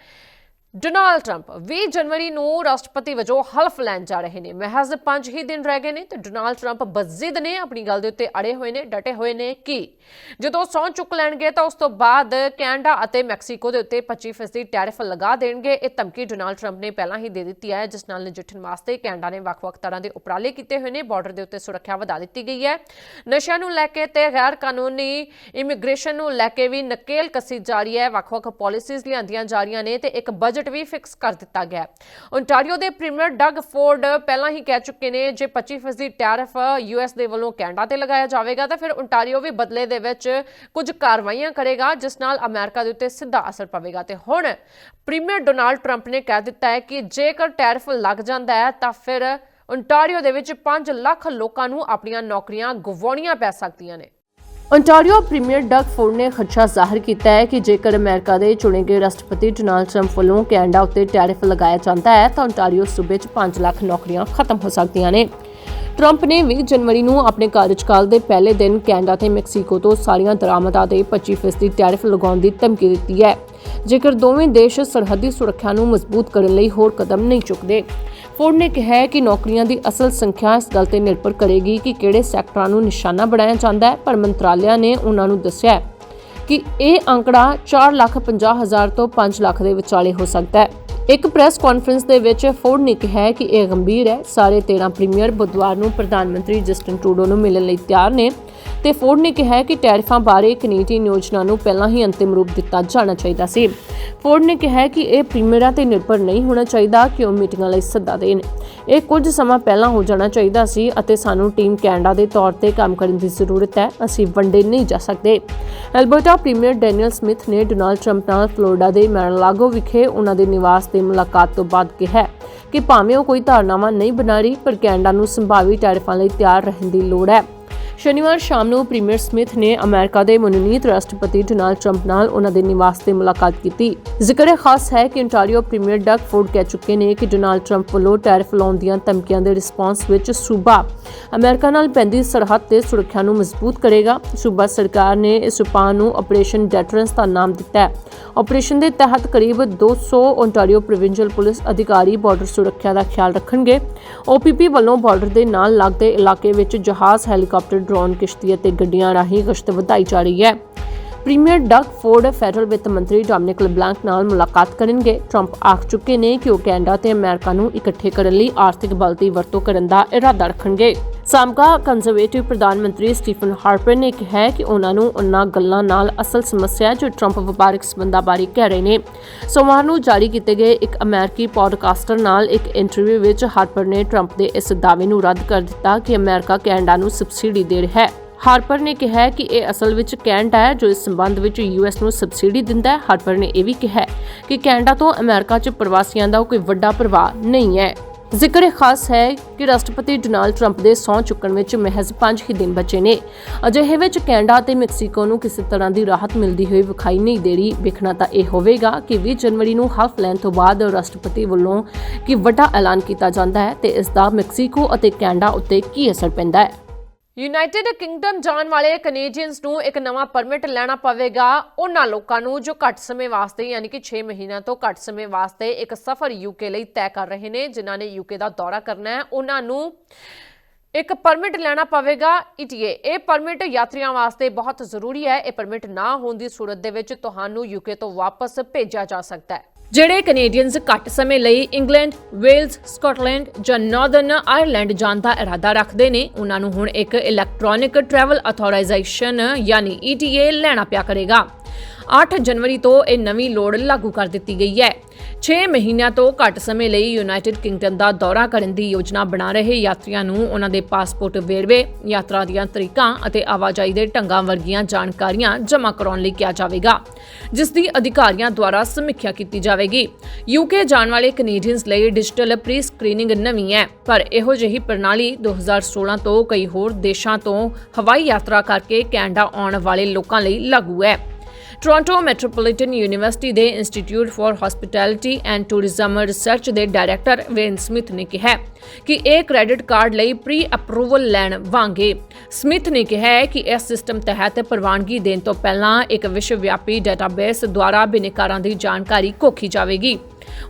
ਡੋਨਾਲਡ ਟਰੰਪ 20 ਜਨਵਰੀ ਨੂੰ ਰਾਸ਼ਟਰਪਤੀ ਵਜੋਂ ਹਲਫ ਲੈਣ ਜਾ ਰਹੇ ਨੇ। ਮਹਿਜ਼ 5 ਹੀ ਦਿਨ ਰਹਿ ਗਏ ਨੇ ਤੇ ਡੋਨਾਲਡ ਟਰੰਪ ਬਜ਼ਿੱਦ ਨੇ, ਆਪਣੀ ਗੱਲ ਦੇ ਉੱਤੇ ਅੜੇ ਹੋਏ ਨੇ, ਡਟੇ ਹੋਏ ਨੇ ਕਿ? ਜਦੋਂ ਸੌਂ ਚੁੱਕ ਲੈਣਗੇ ਤਾਂ ਉਸ ਤੋਂ ਬਾਅਦ ਕੈਨੇਡਾ ਅਤੇ ਮੈਕਸੀਕੋ ਦੇ ਉੱਤੇ 25% ਟੈਰਿਫ ਲਗਾ ਦੇਣਗੇ। ਇਹ ਧਮਕੀ ਡੋਨਾਲਡ ਟਰੰਪ ਨੇ ਪਹਿਲਾਂ ਹੀ ਦੇ ਦਿੱਤੀ ਹੈ, ਜਿਸ ਨਾਲ ਨਜਿੱਠਣ ਵਾਸਤੇ ਕੈਨੇਡਾ ਨੇ ਵੱਖ-ਵੱਖ ਤਰ੍ਹਾਂ ਦੇ ਉਪਰਾਲੇ ਕੀਤੇ ਹੋਏ ਨੇ। ਬਾਰਡਰ ਦੇ ਉੱਤੇ ਸੁਰੱਖਿਆ ਵਧਾ ਦਿੱਤੀ ਗਈ ਹੈ। ਨਸ਼ਿਆਂ ਨੂੰ ਲੈ ਕੇ ਤੇ ਗੈਰ ਕਾਨੂੰਨੀ ਇਮੀਗ੍ਰੇਸ਼ਨ ਨੂੰ ਲੈ ਕੇ ਵੀ ਨਕੇਲ ਕੱਸੀ ਜਾ ਰਹੀ ਹੈ। ਵੱਖ-ਵੱਖ ਪਾਲਿਸੀਜ਼ ਲਿਆਂਦੀਆਂ ਜਾ ਰਹੀਆਂ ਨੇ ਤੇ ਇੱਕ ਬਜਟ ਵੀ ਫਿਕਸ ਕਰ ਦਿੱਤਾ ਗਿਆ ਓਨਟਾਰੀਓ ਦੇ ਪ੍ਰੀਮੀਅਰ ਡਗ ਫੋਰਡ ਪਹਿਲਾਂ ਹੀ ਕਹਿ ਚੁੱਕੇ ਨੇ, ਜੇ 25% ਟੈਰਿਫ ਯੂਐਸ ਦੇ ਵੱਲੋਂ ਕੈਨੇਡਾ ਤੇ ਲਗਾਇਆ ਜਾਵੇਗਾ, ਤਾਂ ਫਿਰ ਓਨਟਾਰੀਓ ਵੀ ਬਦਲੇ ਦੇ ਵਿੱਚ ਕੁਝ ਕਾਰਵਾਈਆਂ ਕਰੇਗਾ, ਜਿਸ ਨਾਲ ਅਮਰੀਕਾ ਦੇ ਉੱਤੇ ਸਿੱਧਾ ਅਸਰ ਪਵੇਗਾ। ਤੇ ਹੁਣ ਪ੍ਰੀਮੀਅਰ ਡੋਨਾਲਡ ਟਰੰਪ ਨੇ ਕਹਿ ਦਿੱਤਾ ਹੈ ਕਿ ਜੇਕਰ ਟੈਰਿਫ ਲੱਗ ਜਾਂਦਾ ਹੈ, ਤਾਂ ਫਿਰ ਓਨਟਾਰੀਓ ਦੇ ਵਿੱਚ 5 ਲੱਖ ਲੋਕਾਂ ਨੂੰ ਆਪਣੀਆਂ ਨੌਕਰੀਆਂ ਗਵਾਉਣੀਆਂ ਪੈ ਸਕਦੀਆਂ ਨੇ। ਓਨਟਾਰੀਓ ਪ੍ਰੀਮੀਅਰ ਡਗ ਫੋਰਡ ਨੇ ਖਦਸ਼ਾ ਜ਼ਾਹਰ ਕੀਤਾ ਹੈ ਕਿ ਜੇਕਰ ਅਮਰੀਕਾ ਦੇ ਚੁਣੇ ਗਏ ਰਾਸ਼ਟਰਪਤੀ ਡੋਨਾਲਡ ਟਰੰਪ ਵੱਲੋਂ ਕੈਨੇਡਾ ਉੱਤੇ ਟੈਰਿਫ ਲਗਾਇਆ ਜਾਂਦਾ ਹੈ, ਤਾਂ ਓਨਟਾਰੀਓ ਸੂਬੇ 'ਚ 5 ਲੱਖ ਨੌਕਰੀਆਂ ਖਤਮ ਹੋ ਸਕਦੀਆਂ ਨੇ। ਟਰੰਪ ਨੇ 20 ਜਨਵਰੀ ਨੂੰ ਆਪਣੇ ਕਾਰਜਕਾਲ ਦੇ ਪਹਿਲੇ ਦਿਨ ਕੈਨੇਡਾ ਤੇ ਮੈਕਸੀਕੋ ਤੋਂ ਸਾਰੀਆਂ ਦਰਾਮਦਾਂ ਤੇ 25% ਟੈਰਿਫ ਲਗਾਉਣ ਦੀ ਧਮਕੀ ਦਿੱਤੀ ਹੈ। ਜੇਕਰ ਦੋਵੇਂ ਦੇਸ਼ ਸਰਹੱਦੀ ਸੁਰੱਖਿਆ ਨੂੰ ਮਜ਼ਬੂਤ ਕਰਨ ਲਈ ਹੋਰ ਕਦਮ ਨਹੀਂ ਚੁੱਕਦੇ ਫੋਰਡ ਨੇ ਕਿਹਾ ਕਿ ਨੌਕਰੀਆਂ ਦੀ ਅਸਲ ਸੰਖਿਆ ਇਸ ਗੱਲ ਤੇ ਨਿਰਭਰ ਕਰੇਗੀ ਕਿ ਕਿਹੜੇ ਸੈਕਟਰਾਂ ਨੂੰ ਨਿਸ਼ਾਨਾ ਬਣਾਇਆ ਜਾਂਦਾ ਹੈ, ਪਰ ਮੰਤਰਾਲਿਆ ਨੇ ਉਹਨਾਂ ਨੂੰ ਦੱਸਿਆ ਕਿ ਇਹ ਅੰਕੜਾ 4 ਲੱਖ 50 ਹਜ਼ਾਰ ਤੋਂ 5 ਲੱਖ ਦੇ ਵਿਚਾਲੇ ਹੋ ਸਕਦਾ ਹੈ। ਇੱਕ ਪ੍ਰੈਸ ਕਾਨਫਰੰਸ ਦੇ ਵਿੱਚ ਫੋਰਡ ਨੇ ਕਿਹਾ ਕਿ ਇਹ ਗੰਭੀਰ ਹੈ। ਸਾਰੇ 13 ਪ੍ਰੀਮੀਅਰ ਬੁੱਧਵਾਰ ਨੂੰ ਪ੍ਰਧਾਨ ਮੰਤਰੀ ਜਸਟਿਨ ਟਰੂਡੋ ਨੂੰ ਮਿਲਣ ਲਈ ਤਿਆਰ ਨੇ। ਤੇ ਫੋਰਡ ਨੇ ਕਿਹਾ ਕਿ ਟੈਰਿਫਾਂ ਬਾਰੇ ਕੈਨੇਡੀਅਨ ਯੋਜਨਾ ਨੂੰ ਪਹਿਲਾਂ ਹੀ ਅੰਤਿਮ ਰੂਪ ਦਿੱਤਾ ਜਾਣਾ ਚਾਹੀਦਾ ਸੀ। ਫੋਰਡ ਨੇ ਕਿਹਾ ਕਿ ਇਹ ਪ੍ਰੀਮੀਅਰਾਂ ਤੇ ਨਿਰਭਰ ਨਹੀਂ ਹੋਣਾ ਚਾਹੀਦਾ ਕਿ ਉਹ ਮੀਟਿੰਗਾਂ ਲਈ ਸੱਦਾ ਦੇਣ। ਇਹ ਕੁਝ ਸਮਾਂ ਪਹਿਲਾਂ ਹੋ ਜਾਣਾ ਚਾਹੀਦਾ ਸੀ ਅਤੇ ਸਾਨੂੰ ਟੀਮ ਕੈਨੇਡਾ ਦੇ ਤੌਰ ਤੇ ਕੰਮ ਕਰਨ ਦੀ ਜ਼ਰੂਰਤ ਹੈ। ਅਸੀਂ ਵੰਡੇ ਨਹੀਂ ਜਾ ਸਕਦੇ। ਐਲਬਰਟਾ ਪ੍ਰੀਮੀਅਰ ਡੈਨੀਅਲ ਸਮਿਥ ਨੇ ਡੋਨਾਲਡ ਟਰੰਪ ਨਾਲ ਫਲੋਰੀਡਾ ਦੇ ਮੈਨਲਾਗੋ ਵਿਖੇ ਉਹਨਾਂ ਦੇ ਨਿਵਾਸ ਤੇ ਮੁਲਾਕਾਤ ਤੋਂ ਬਾਅਦ ਕਿਹਾ ਕਿ ਭਾਵੇਂ ਉਹ ਕੋਈ ਧਾਰਨਾਵਾਂ ਨਹੀਂ ਬਣਾ ਰਹੀ, ਪਰ ਕੈਨੇਡਾ ਨੂੰ ਸੰਭਾਵੀ ਟੈਰਿਫਾਂ ਲਈ ਤਿਆਰ ਰਹਿਣ ਦੀ ਲੋੜ ਹੈ। ਸ਼ਨੀਵਾਰ ਸ਼ਾਮ ਨੂੰ ਪ੍ਰੀਮੀਅਰ ਸਮਿਥ ਨੇ ਅਮਰੀਕਾ ਦੇ ਮਨੋਨੀਤ ਰਾਸ਼ਟਰਪਤੀ ਡੋਨਾਲਡ ਟਰੰਪ ਨਾਲ ਉਹਨਾਂ ਦੇ ਨਿਵਾਸ ਤੇ ਮੁਲਾਕਾਤ ਕੀਤੀ। ਜ਼ਿਕਰ ਖਾਸ ਹੈ ਕਿ ontario ਪ੍ਰੀਮੀਅਰ ਡਗ ਫੋਰਡ ਕਹਿ ਚੁੱਕੇ ਨੇ ਕਿ ਡੋਨਾਲਡ ਟਰੰਪ ਵੱਲੋਂ ਟੈਰਿਫ ਲਾਉਣ ਦੀਆਂ ਧਮਕੀਆਂ ਦੇ ਰਿਸਪਾਂਸ ਵਿੱਚ ਸੂਬਾ ਅਮਰੀਕਾ ਨਾਲ ਪੈਂਦੀ ਸਰਹੱਦ ਤੇ ਸੁਰੱਖਿਆ ਨੂੰ ਮਜ਼ਬੂਤ ਕਰੇਗਾ। ਸੂਬਾ ਸਰਕਾਰ ਨੇ ਇਸ ਉਪਾਅ ਨੂੰ ਆਪਰੇਸ਼ਨ ਡੈਟਰੈਂਸ ਦਾ ਨਾਮ ਦਿੱਤਾ ਹੈ। ਆਪਰੇਸ਼ਨ ਦੇ ਤਹਿਤ ਕਰੀਬ 200 ontario ਪ੍ਰੋਵਿੰਸ਼ੀਅਲ ਪੁਲਿਸ ਅਧਿਕਾਰੀ ਬਾਰਡਰ ਸੁਰੱਖਿਆ ਦਾ ਖਿਆਲ ਰੱਖਣਗੇ। OPP ਵੱਲੋਂ ਬਾਰਡਰ ਦੇ ਨਾਲ ਲੱਗਦੇ ਇਲਾਕੇ ਵਿੱਚ ਜਹਾਜ਼, ਹੈਲੀਕਾਪਟਰ ਡਰੋਨ ਕਿਸ਼ਤੀ ਅਤੇ ਗੱਡੀਆਂ ਰਾਹੀਂ ਗਸ਼ਤ ਵਧਾਈ ਜਾ ਰਹੀ ਹੈ। ਪ੍ਰੀਮੀਅਰ ਡਗ ਫੋਰਡ ਫੈਡਰਲ ਵਿੱਤ ਮੰਤਰੀ ਡੋਮਿਨਿਕ ਲਬਲਾਂਕ ਨਾਲ ਮੁਲਾਕਾਤ ਕਰਨਗੇ। ਟਰੰਪ ਆਖ ਚੁੱਕੇ ਨੇ ਕਿ ਉਹ ਕੈਨੇਡਾ ਤੇ ਅਮਰੀਕਾ ਨੂੰ ਇਕੱਠੇ ਕਰਨ ਲਈ ਆਰਥਿਕ ਬਲ ਦੀ ਵਰਤੋਂ ਕਰਨ ਦਾ ਇਰਾਦਾ ਰੱਖਣਗੇ। ਸਾਬਕਾ ਕੰਜ਼ਰਵੇਟਿਵ ਪ੍ਰਧਾਨ ਮੰਤਰੀ ਸਟੀਫਨ ਹਾਰਪਰ ਨੇ ਕਿਹਾ ਕਿ ਉਹਨਾਂ ਨੂੰ ਉਹਨਾਂ ਗੱਲਾਂ ਨਾਲ ਅਸਲ ਸਮੱਸਿਆ ਜੋ ਟਰੰਪ ਵਪਾਰਕ ਸਬੰਧਾਂ ਬਾਰੇ ਕਹਿ ਰਹੇ ਨੇ। ਸੋਮਵਾਰ ਨੂੰ ਜਾਰੀ ਕੀਤੇ ਗਏ ਇੱਕ ਅਮਰੀਕੀ ਪੋਡਕਾਸਟਰ ਨਾਲ ਇੱਕ ਇੰਟਰਵਿਊ ਵਿੱਚ ਹਾਰਪਰ ਨੇ ਟਰੰਪ ਦੇ ਇਸ ਦਾਅਵੇ ਨੂੰ ਰੱਦ ਕਰ ਦਿੱਤਾ ਕਿ ਅਮਰੀਕਾ ਕੈਨੇਡਾ ਨੂੰ ਸਬਸਿਡੀ ਦੇ ਰਿਹਾ ਹੈ। ਹਾਰਪਰ ਨੇ ਕਿਹਾ ਕਿ ਇਹ ਅਸਲ ਵਿੱਚ ਕੈਨੇਡਾ ਹੈ, ਜੋ ਇਸ ਸੰਬੰਧ ਵਿੱਚ ਯੂਐਸ ਨੂੰ ਸਬਸਿਡੀ ਦਿੰਦਾ ਹੈ। ਹਾਰਪਰ ਨੇ ਇਹ ਵੀ ਕਿਹਾ ਕਿ ਕੈਨੇਡਾ ਤੋਂ ਅਮਰੀਕਾ 'ਚ ਪ੍ਰਵਾਸੀਆਂ ਦਾ ਕੋਈ ਵੱਡਾ ਪ੍ਰਵਾਹ ਨਹੀਂ ਹੈ। ਜ਼ਿਕਰ ਖਾਸ ਹੈ ਕਿ ਰਾਸ਼ਟਰਪਤੀ ਡੋਨਾਲਡ ਟਰੰਪ ਦੇ ਸਹੁੰ ਚੁੱਕਣ ਵਿੱਚ ਮਹਿਜ਼ 5 ਹੀ ਦਿਨ ਬਚੇ ਨੇ। ਅਜਿਹੇ ਵਿੱਚ ਕੈਨੇਡਾ ਅਤੇ ਮੈਕਸੀਕੋ ਨੂੰ ਕਿਸੇ ਤਰ੍ਹਾਂ ਦੀ ਰਾਹਤ ਮਿਲਦੀ ਹੋਈ ਵਿਖਾਈ ਨਹੀਂ ਦੇ ਰਹੀ ਵੇਖਣਾ ਤਾਂ ਇਹ ਹੋਵੇਗਾ ਕਿ 20 ਜਨਵਰੀ ਨੂੰ ਹਾਫ ਲੈਣ ਤੋਂ ਬਾਅਦ ਰਾਸ਼ਟਰਪਤੀ ਵੱਲੋਂ ਕਿ ਵੱਡਾ ਐਲਾਨ ਕੀਤਾ ਜਾਂਦਾ ਹੈ ਤੇ ਇਸ ਦਾ ਮੈਕਸੀਕੋ ਅਤੇ ਕੈਨੇਡਾ ਉੱਤੇ ਕੀ ਅਸਰ ਪੈਂਦਾ ਹੈ। ਯੂਨਾਈਟਿਡ ਕਿੰਗਡਮ ਜਾਣ ਵਾਲੇ ਕੈਨੇਡੀਅਨਸ ਨੂੰ ਇੱਕ ਨਵਾਂ ਪਰਮਿਟ ਲੈਣਾ ਪਵੇਗਾ। ਉਹਨਾਂ ਲੋਕਾਂ ਨੂੰ ਜੋ ਘੱਟ ਸਮੇਂ ਵਾਸਤੇ, ਯਾਨੀ ਕਿ 6 ਮਹੀਨਿਆਂ ਤੋਂ ਘੱਟ ਸਮੇਂ ਵਾਸਤੇ ਇੱਕ ਸਫ਼ਰ ਯੂਕੇ ਲਈ ਤੈਅ ਕਰ ਰਹੇ ਨੇ, ਜਿਨ੍ਹਾਂ ਨੇ ਯੂਕੇ ਦਾ ਦੌਰਾ ਕਰਨਾ ਹੈ। ਉਹਨਾਂ ਨੂੰ ਇੱਕ ਪਰਮਿਟ ਲੈਣਾ ਪਵੇਗਾ। ਈਟੀਏ ਇਹ ਪਰਮਿਟ ਯਾਤਰੀਆਂ ਵਾਸਤੇ ਬਹੁਤ ਜ਼ਰੂਰੀ ਹੈ। ਇਹ ਪਰਮਿਟ ਨਾ ਹੋਣ ਦੀ ਸੂਰਤ ਦੇ ਵਿੱਚ ਤੁਹਾਨੂੰ ਯੂਕੇ ਤੋਂ ਵਾਪਸ ਭੇਜਿਆ ਜਾ ਸਕਦਾ ਹੈ। ਜਿਹੜੇ ਕੈਨੇਡੀਅਨਸ ਘੱਟ ਸਮੇਂ ਲਈ ਇੰਗਲੈਂਡ, ਵੇਲਜ਼, ਸਕਾਟਲੈਂਡ ਜਾਂ ਨਾਰਦਰਨ ਆਇਰਲੈਂਡ ਜਾਣ ਦਾ ਇਰਾਦਾ ਰੱਖਦੇ ਨੇ ਉਹਨਾਂ ਨੂੰ ਹੁਣ ਇੱਕ ਇਲੈਕਟ੍ਰੋਨਿਕ ਟਰੈਵਲ ਅਥੋਰਾਈਜ਼ੇਸ਼ਨ ਯਾਨੀ ETA ਲੈਣਾ ਪਿਆ ਕਰੇਗਾ। 8 ਜਨਵਰੀ ਤੋਂ ਇਹ ਨਵੀਂ ਲੋੜ ਲਾਗੂ ਕਰ ਦਿੱਤੀ ਗਈ ਹੈ। 6 ਮਹੀਨਿਆਂ ਤੋਂ ਘੱਟ ਸਮੇਂ ਲਈ ਯੂਨਾਈਟਿਡ ਕਿੰਗਡਮ ਦਾ ਦੌਰਾ ਕਰਨ ਦੀ ਯੋਜਨਾ ਬਣਾ ਰਹੇ ਯਾਤਰੀਆਂ ਨੂੰ ਉਹਨਾਂ ਦੇ ਪਾਸਪੋਰਟ ਵੇਰਵੇ, ਯਾਤਰਾ ਦੀਆਂ ਤਰੀਕਾਂ ਅਤੇ ਆਵਾਜਾਈ ਦੇ ਢੰਗਾਂ ਵਰਗੀਆਂ ਜਾਣਕਾਰੀਆਂ ਜਮ੍ਹਾਂ ਕਰਾਉਣ ਲਈ ਕਿਹਾ ਜਾਵੇਗਾ, ਜਿਸ ਦੀ ਅਧਿਕਾਰੀਆਂ ਦੁਆਰਾ ਸਮੀਖਿਆ ਕੀਤੀ ਜਾਵੇਗੀ। ਯੂਕੇ ਜਾਣ ਵਾਲੇ ਕੈਨੇਡੀਅਨਸ ਲਈ ਡਿਜੀਟਲ ਪ੍ਰੀ ਸਕਰੀਨਿੰਗ ਨਵੀਂ ਹੈ, ਪਰ ਇਹੋ ਜਿਹੀ ਪ੍ਰਣਾਲੀ 2016 ਤੋਂ ਕਈ ਹੋਰ ਦੇਸ਼ਾਂ ਤੋਂ ਹਵਾਈ ਯਾਤਰਾ ਕਰਕੇ ਕੈਨੇਡਾ ਆਉਣ ਵਾਲੇ ਲੋਕਾਂ ਲਈ ਲਾਗੂ ਹੈ। ਟੋਰਾਂਟੋ ਮੈਟਰੋਪੋਲੀਟਨ ਯੂਨੀਵਰਸਿਟੀ ਦੇ institute for hospitality and tourism research ਦੇ ਡਾਇਰੈਕਟਰ ਵੇਨ ਸਮਿਥ ਨੇ ਕਿਹਾ ਕਿ ਇਹ ਕ੍ਰੈਡਿਟ ਕਾਰਡ ਲਈ ਪ੍ਰੀ ਅਪਰੂਵਲ ਲੈਣ ਵਾਂਗੇ। ਸਮਿਥ ਨੇ ਕਿਹਾ ਕਿ ਇਸ ਸਿਸਟਮ ਤਹਿਤ ਪ੍ਰਵਾਨਗੀ ਦੇਣ ਤੋਂ ਪਹਿਲਾਂ ਇੱਕ ਵਿਸ਼ਵ ਵਿਆਪੀ ਡਾਟਾਬੇਸ ਦੁਆਰਾ ਬਿਨੇਕਾਰਾਂ ਦੀ ਜਾਣਕਾਰੀ ਕੋਖੀ ਜਾਵੇਗੀ।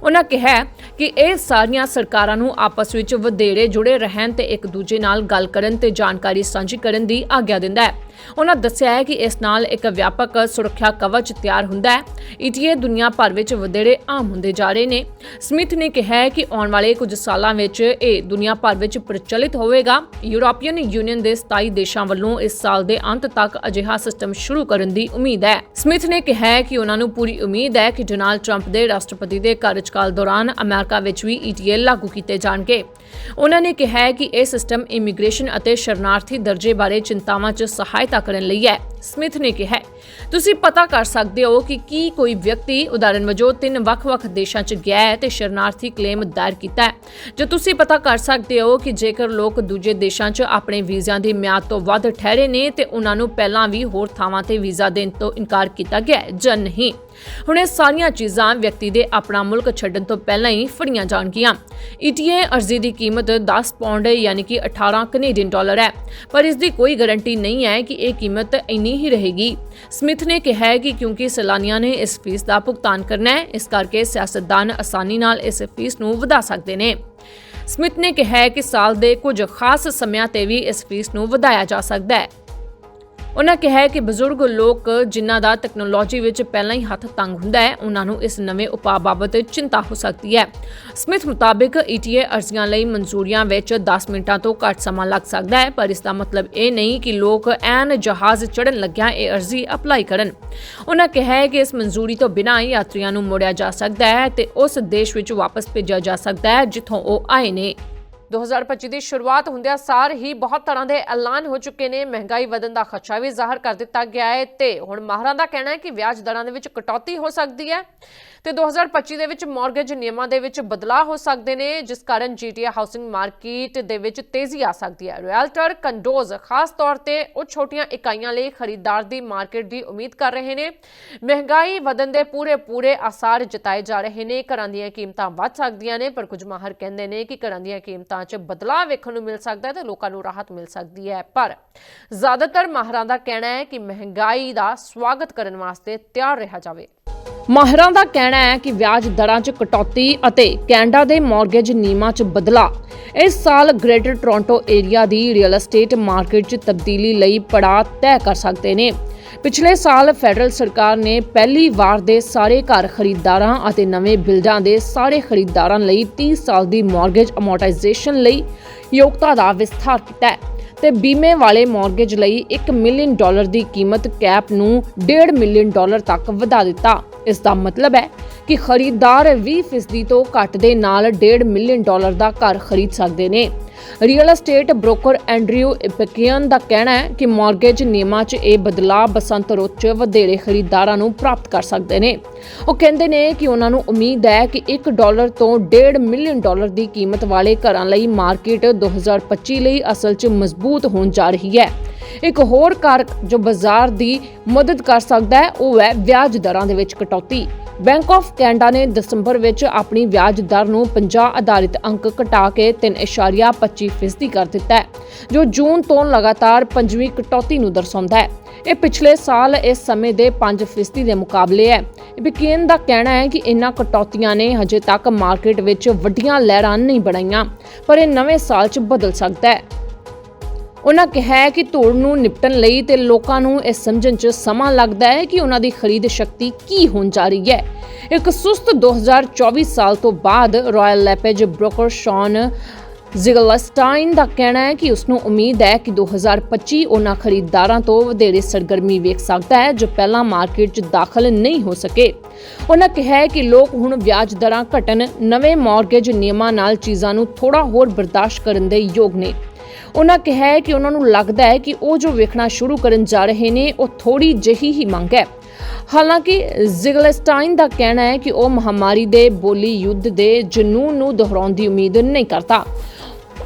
ਉਹਨਾਂ ਕਿਹਾ ਕਿ ਇਹ ਸਾਰੀਆਂ ਸਰਕਾਰਾਂ ਨੂੰ ਆਪਸ ਵਿੱਚ ਵਧੇਰੇ ਜੁੜੇ ਰਹਿਣ ਤੇ ਇੱਕ ਦੂਜੇ ਨਾਲ ਗੱਲ ਕਰਨ ਤੇ ਜਾਣਕਾਰੀ ਸਾਂਝੀ ਕਰਨ ਦੀ ਆਗਿਆ ਦਿੰਦਾ ਹੈ। ਉਹਨਾਂ ਦੱਸਿਆ ਹੈ ਕਿ ਇਸ ਨਾਲ ਇੱਕ ਵਿਆਪਕ ਸੁਰੱਖਿਆ ਕਵਚ ਤਿਆਰ ਹੁੰਦਾ ਹੈ। ETA ਦੁਨੀਆ ਭਰ ਵਿੱਚ ਵਧੇਰੇ ਆਮ ਹੁੰਦੇ ਜਾ ਰਹੇ ਨੇ। ਸਮਿਥ ਨੇ ਕਿਹਾ ਹੈ ਕਿ ਆਉਣ ਵਾਲੇ ਕੁਝ ਸਾਲਾਂ ਵਿੱਚ ਇਹ ਦੁਨੀਆ ਭਰ ਵਿੱਚ ਪ੍ਰਚਲਿਤ ਹੋਵੇਗਾ। ਯੂਰੋਪੀਅਨ ਯੂਨੀਅਨ ਦੇ 27 ਦੇਸ਼ਾਂ ਵੱਲੋਂ ਇਸ ਸਾਲ ਦੇ ਅੰਤ ਤੱਕ ਅਜਿਹਾ ਸਿਸਟਮ ਸ਼ੁਰੂ ਕਰਨ ਦੀ ਉਮੀਦ ਹੈ। ਸਮਿਥ ਨੇ ਕਿਹਾ ਹੈ ਕਿ ਉਹਨਾਂ ਨੂੰ ਪੂਰੀ ਉਮੀਦ ਹੈ ਕਿ ਡੋਨਾਲਡ ਟਰੰਪ ਦੇ ਰਾਸ਼ਟਰਪਤੀ ਦੇ ਕਾਰਜਕਾਲ ਦੌਰਾਨ ਅਮਰੀਕਾ ਵਿੱਚ ਵੀ ETA ਲਾਗੂ ਕੀਤੇ ਜਾਣਗੇ। ਉਹਨਾਂ ਨੇ ਕਿਹਾ ਹੈ ਕਿ ਇਹ ਸਿਸਟਮ ਇਮੀਗ੍ਰੇਸ਼ਨ ਅਤੇ ਸ਼ਰਨਾਰਥੀ ਦਰਜੇ ਬਾਰੇ ਚਿੰਤਾਵਾਂ 'ਚ ਸਹਾਇਤਾ ਕਰਨ ਲਈ ਹੈ ਸਮਿਥ ਨੇ ਕਿਹਾ ਤੁਸੀਂ ਪਤਾ ਕਰ ਸਕਦੇ ਹੋ ਕਿ ਕੀ ਕੋਈ ਵਿਅਕਤੀ ਉਦਾਹਰਨ ਵਜੋਂ ਤਿੰਨ ਵੱਖ-ਵੱਖ ਦੇਸ਼ਾਂ 'ਚ ਗਿਆ ਹੈ ਤੇ ਸ਼ਰਨਾਰਥੀ ਕਲੇਮ ਦਾਇਰ ਕੀਤਾ ਹੈ। ਜੋ ਤੁਸੀਂ ਪਤਾ ਕਰ ਸਕਦੇ ਹੋ ਕਿ ਜੇਕਰ ਲੋਕ ਦੂਜੇ ਦੇਸ਼ਾਂ 'ਚ ਆਪਣੇ ਵੀਜ਼ਿਆਂ ਦੀ ਮਿਆਦ ਤੋਂ ਵੱਧ ਠਹਿਰੇ ਨੇ ਤੇ ਉਹਨਾਂ ਨੂੰ ਪਹਿਲਾਂ ਵੀ ਹੋਰ ਥਾਵਾਂ ਤੇ ਵੀਜ਼ਾ ਦੇਣ ਤੋਂ ਇਨਕਾਰ ਕੀਤਾ ਗਿਆ ਹੈ ਜਾਂ ਨਹੀਂ। ਹੁਣ ਇਹ ਸਾਰੀਆਂ ਚੀਜ਼ਾਂ ਵਿਅਕਤੀ ਦੇ ਆਪਣਾ ਮੁਲਕ ਛੱਡਣ ਤੋਂ ਪਹਿਲਾਂ ਹੀ ਫੜੀਆਂ ਜਾਣਗੀਆਂ। ETA ਅਰਜ਼ੀ ਦੀ ਕੀਮਤ 10 ਪਾਉਂਡ ਯਾਨੀ ਕਿ 18 ਕੈਨੇਡੀਅਨ ਡਾਲਰ ਹੈ। ਪਰ ਇਸ ਦੀ ਕੋਈ ਗਾਰੰਟੀ ਨਹੀਂ ਹੈ ਕਿ ਇਹ ਕੀਮਤ ਇੰਨੀ ਹੀ ਰਹੇਗੀ। ਸਮਿਥ ਨੇ ਕਿਹਾ ਹੈ ਕਿ ਕਿਉਂਕਿ ਸੈਲਾਨੀਆਂ ਨੇ ਇਸ ਫੀਸ ਦਾ ਭੁਗਤਾਨ ਕਰਨਾ ਹੈ, ਇਸ ਕਰਕੇ ਸਿਆਸਤਦਾਨ ਆਸਾਨੀ ਨਾਲ ਇਸ ਫੀਸ ਨੂੰ ਵਧਾ ਸਕਦੇ ਨੇ। ਸਮਿਥ ਨੇ ਕਿਹਾ ਹੈ ਕਿ ਸਾਲ ਦੇ ਕੁਝ ਖਾਸ ਸਮਿਆਂ ਤੇ ਵੀ ਇਸ ਫੀਸ ਨੂੰ ਵਧਾਇਆ ਜਾ ਸਕਦਾ ਹੈ। ਉਹਨਾਂ ਕਿਹਾ ਕਿ ਬਜ਼ੁਰਗ ਲੋਕ ਜਿਨ੍ਹਾਂ ਦਾ ਟੈਕਨੋਲੋਜੀ ਵਿੱਚ ਪਹਿਲਾਂ ਹੀ ਹੱਥ ਤੰਗ ਹੁੰਦਾ ਹੈ ਉਹਨਾਂ ਨੂੰ ਇਸ ਨਵੇਂ ਉਪਾਅ ਬਾਬਤ ਚਿੰਤਾ ਹੋ ਸਕਦੀ ਹੈ। ਸਮਿਥ ਮੁਤਾਬਿਕ ETA ਅਰਜ਼ੀਆਂ ਲਈ ਮਨਜ਼ੂਰੀਆਂ ਵਿੱਚ 10 ਮਿੰਟਾਂ ਤੋਂ ਘੱਟ ਸਮਾਂ ਲੱਗ ਸਕਦਾ ਹੈ, ਪਰ ਇਸ ਦਾ ਮਤਲਬ ਇਹ ਨਹੀਂ ਕਿ ਲੋਕ ਐਨ ਜਹਾਜ਼ ਚੜ੍ਹਨ ਲੱਗਿਆਂ ਇਹ ਅਰਜ਼ੀ ਅਪਲਾਈ ਕਰਨ। ਉਹਨਾਂ ਕਿਹਾ ਹੈ ਕਿ ਇਸ ਮਨਜ਼ੂਰੀ ਤੋਂ ਬਿਨਾਂ ਹੀ ਯਾਤਰੀਆਂ ਨੂੰ ਮੋੜਿਆ ਜਾ ਸਕਦਾ ਹੈ ਤੇ ਉਸ ਦੇਸ਼ ਵਿੱਚ ਵਾਪਸ ਭੇਜਿਆ ਜਾ ਸਕਦਾ ਹੈ, ਜਿੱਥੋਂ ਉਹ ਆਏ ਨੇ। 2025 ਦੀ ਸ਼ੁਰੂਆਤ ਹੁੰਦਿਆਂ ਸਾਰ ਹੀ ਬਹੁਤ ਤਰ੍ਹਾਂ ਦੇ ਐਲਾਨ ਹੋ ਚੁੱਕੇ ਨੇ। ਮਹਿੰਗਾਈ ਵਧਣ ਦਾ ਖਦਸ਼ਾ ਵੀ ਜ਼ਾਹਰ ਕਰ ਦਿੱਤਾ ਗਿਆ ਹੈ ਤੇ ਹੁਣ ਮਾਹਰਾਂ ਦਾ ਕਹਿਣਾ ਹੈ ਕਿ ਵਿਆਜ ਦਰਾਂ ਦੇ ਵਿੱਚ ਕਟੌਤੀ ਹੋ ਸਕਦੀ ਹੈ। ਤੇ 2025 ਦੇ ਵਿੱਚ ਮਾਰਗੇਜ ਨਿਯਮਾਂ ਦੇ ਵਿੱਚ ਬਦਲਾਅ ਹੋ ਸਕਦੇ ਨੇ, ਜਿਸ ਕਾਰਨ ਜੀਟੀਏ ਹਾਊਸਿੰਗ ਮਾਰਕੀਟ ਦੇ ਵਿੱਚ ਤੇਜ਼ੀ ਆ ਸਕਦੀ ਹੈ। ਰਿਐਲਟਰ ਕੰਡੋਜ਼ ਖਾਸ ਤੌਰ ਤੇ ਉਹ ਛੋਟੀਆਂ ਇਕਾਈਆਂ ਲਈ ਖਰੀਦਦਾਰ ਦੀ ਮਾਰਕੀਟ ਦੀ ਉਮੀਦ ਕਰ ਰਹੇ ਨੇ। ਮਹਿੰਗਾਈ ਵਧਣ ਦੇ ਪੂਰੇ ਪੂਰੇ ਆਸਾਰ ਜਤਾਏ ਜਾ ਰਹੇ ਨੇ। ਘਰਾਂ ਦੀਆਂ ਕੀਮਤਾਂ ਵੱਧ ਸਕਦੀਆਂ ਨੇ, ਪਰ ਕੁਝ ਮਾਹਰ ਕਹਿੰਦੇ ਨੇ ਕਿ ਘਰਾਂ ਦੀਆਂ ਕੀਮਤਾਂ 'ਚ ਬਦਲਾਅ ਵੇਖਣ ਨੂੰ ਮਿਲ ਸਕਦਾ ਹੈ ਤੇ ਲੋਕਾਂ ਨੂੰ ਰਾਹਤ ਮਿਲ ਸਕਦੀ ਹੈ। ਪਰ ਜ਼ਿਆਦਾਤਰ ਮਾਹਰਾਂ ਦਾ ਕਹਿਣਾ ਹੈ ਕਿ ਮਹਿੰਗਾਈ ਦਾ ਸਵਾਗਤ ਕਰਨ ਵਾਸਤੇ ਤਿਆਰ ਰਿਹਾ ਜਾਵੇ। ਮਾਹਿਰਾਂ ਦਾ ਕਹਿਣਾ ਹੈ ਕਿ ਵਿਆਜ ਦਰਾਂ 'ਚ ਕਟੌਤੀ ਅਤੇ ਕੈਨੇਡਾ ਦੇ ਮਾਰਗੇਜ ਨਿਯਮਾਂ 'ਚ ਬਦਲਾਅ। ਇਸ ਸਾਲ ਗ੍ਰੇਟਰ ਟੋਰਾਂਟੋ ਏਰੀਆ ਦੀ ਰੀਅਲ ਏਸਟੇਟ ਮਾਰਕੀਟ 'ਚ ਤਬਦੀਲੀ ਲਈ ਪੜਾਅ ਤੈਅ ਕਰ ਸਕਦੇ ਨੇ। ਪਿਛਲੇ ਸਾਲ ਫੈਡਰਲ ਸਰਕਾਰ ਨੇ ਪਹਿਲੀ ਵਾਰ ਦੇ ਸਾਰੇ ਘਰ ਖਰੀਦਦਾਰਾਂ ਅਤੇ ਨਵੇਂ ਬਿਲਡਾਂ ਦੇ ਸਾਰੇ ਖਰੀਦਦਾਰਾਂ ਲਈ 30 ਸਾਲ ਦੀ ਮਾਰਗੇਜ ਅਮੋਰਟਾਈਜੇਸ਼ਨ ਲਈ ਯੋਗਤਾ ਦਾ ਵਿਸਥਾਰ ਕੀਤਾ ਹੈ। ਤੇ ਬੀਮੇ ਵਾਲੇ ਮਾਰਗੇਜ ਲਈ 1 ਮਿਲੀਅਨ ਡਾਲਰ ਦੀ ਕੀਮਤ ਕੈਪ ਨੂੰ 1.5 ਮਿਲੀਅਨ ਡਾਲਰ ਤੱਕ ਵਧਾ ਦਿੱਤਾ। ਇਸ ਦਾ ਮਤਲਬ ਹੈ ਕਿ ਖਰੀਦਦਾਰ 20% ਤੋਂ ਘੱਟ ਦੇ ਨਾਲ 1.5 ਮਿਲੀਅਨ ਡਾਲਰ ਦਾ ਘਰ ਖਰੀਦ ਸਕਦੇ ਨੇ। Real estate broker Andrew Ipekian ਦਾ ਕਹਿਣਾ ਹੈ ਕਿ ਮਾਰਗੇਜ ਨਿਯਮਾਂ 'ਚ ਇਹ ਬਦਲਾਅ ਬਸੰਤ ਰੁੱਤ 'ਚ ਵਧੇਰੇ ਖਰੀਦਦਾਰਾਂ ਨੂੰ ਪ੍ਰਾਪਤ ਕਰ ਸਕਦੇ ਨੇ। ਉਹ ਕਹਿੰਦੇ ਨੇ ਕਿ ਉਹਨਾਂ ਨੂੰ ਉਮੀਦ ਹੈ ਕਿ 1 ਡਾਲਰ ਤੋਂ 1.5 ਮਿਲੀਅਨ ਡਾਲਰ ਦੀ ਕੀਮਤ ਵਾਲੇ ਘਰਾਂ ਲਈ ਮਾਰਕੀਟ 2025 ਲਈ ਅਸਲ 'ਚ ਮਜ਼ਬੂਤ ਹੋਣ ਜਾ ਰਹੀ ਹੈ। ਇੱਕ ਹੋਰ ਕਾਰਕ ਜੋ ਬਾਜ਼ਾਰ ਦੀ ਮਦਦ ਕਰ ਸਕਦਾ ਹੈ, ਉਹ ਹੈ ਵਿਆਜ ਦਰਾਂ ਦੇ ਵਿੱਚ ਕਟੌਤੀ। ਬੈਂਕ ਆਫ ਕੈਨੇਡਾ ਨੇ ਦਸੰਬਰ ਵਿੱਚ ਆਪਣੀ ਵਿਆਜ ਦਰ ਨੂੰ 50 ਆਧਾਰਿਤ ਅੰਕ ਘਟਾ ਕੇ 3.25% ਕਰ ਦਿੱਤਾ ਹੈ, ਜੋ ਜੂਨ ਤੋਂ ਲਗਾਤਾਰ ਪੰਜਵੀਂ ਕਟੌਤੀ ਨੂੰ ਦਰਸਾਉਂਦਾ ਹੈ। ਇਹ ਪਿਛਲੇ ਸਾਲ ਇਸ ਸਮੇਂ ਦੇ 5% ਦੇ ਮੁਕਾਬਲੇ ਹੈ। ਬਿਕੇਨ ਦਾ ਕਹਿਣਾ ਹੈ ਕਿ ਇਨ੍ਹਾਂ ਕਟੌਤੀਆਂ ਨੇ ਹਜੇ ਤੱਕ ਮਾਰਕੀਟ ਵਿੱਚ ਵੱਡੀਆਂ ਲਹਿਰਾਂ ਨਹੀਂ ਬਣਾਈਆਂ, ਪਰ ਇਹ ਨਵੇਂ ਸਾਲ 'ਚ ਬਦਲ ਸਕਦਾ ਹੈ। ਉਹਨਾਂ ਕਿਹਾ ਹੈ ਕਿ ਧੂੜ ਨੂੰ ਨਿਪਟਣ ਲਈ ਤੇ ਲੋਕਾਂ ਨੂੰ ਇਹ ਸਮਝਣ 'ਚ ਸਮਾਂ ਲੱਗਦਾ ਹੈ ਕਿ ਉਹਨਾਂ ਦੀ ਖਰੀਦ ਸ਼ਕਤੀ ਕੀ ਹੋਣ ਜਾ ਰਹੀ ਹੈ। ਇੱਕ ਸੁਸਤ 2024 ਸਾਲ ਤੋਂ ਬਾਅਦ ਰਾਇਲ ਲੈਪੇਜ ਬ੍ਰੋਕਰ ਸ਼ੌਨ ਜ਼ਿਗਲਸਟਾਈਨ ਦਾ ਕਹਿਣਾ ਹੈ ਕਿ ਉਸ ਨੂੰ ਉਮੀਦ ਹੈ ਕਿ 2025 ਉਹਨਾਂ ਖਰੀਦਦਾਰਾਂ ਤੋਂ ਵਧੇਰੇ ਸਰਗਰਮੀ ਵੇਖ ਸਕਦਾ ਹੈ ਜੋ ਪਹਿਲਾਂ ਮਾਰਕੀਟ 'ਚ ਦਾਖਲ ਨਹੀਂ ਹੋ ਸਕੇ। ਉਹਨਾਂ ਕਿਹਾ ਹੈ ਕਿ ਲੋਕ ਹੁਣ ਵਿਆਜ ਦਰਾਂ ਘਟਣ, ਨਵੇਂ ਮਾਰਗੇਜ ਨਿਯਮਾਂ ਨਾਲ ਚੀਜ਼ਾਂ ਨੂੰ ਥੋੜਾ ਹੋਰ ਬਰਦਾਸ਼ਤ ਕਰਨ ਦੇ ਯੋਗ ਨੇ। ਉਹਨਾਂ ਕਿਹਾ ਹੈ ਕਿ ਉਹਨਾਂ ਨੂੰ ਲੱਗਦਾ ਹੈ ਕਿ ਉਹ ਜੋ ਵੇਖਣਾ ਸ਼ੁਰੂ ਕਰਨ ਜਾ ਰਹੇ ਨੇ, ਉਹ ਥੋੜੀ ਜਿਹੀ ਹੀ ਮੰਗ ਹੈ। ਹਾਲਾਂਕਿ ਜ਼ਿਗਲਸਟਾਈਨ ਦਾ ਕਹਿਣਾ ਹੈ ਕਿ ਉਹ ਮਹਾਮਾਰੀ ਦੇ ਬੋਲੀ ਯੁੱਧ ਦੇ ਜਨੂਨ ਨੂੰ ਦੁਹਰਾਉਣ ਦੀ ਉਮੀਦ ਨਹੀਂ ਕਰਦਾ।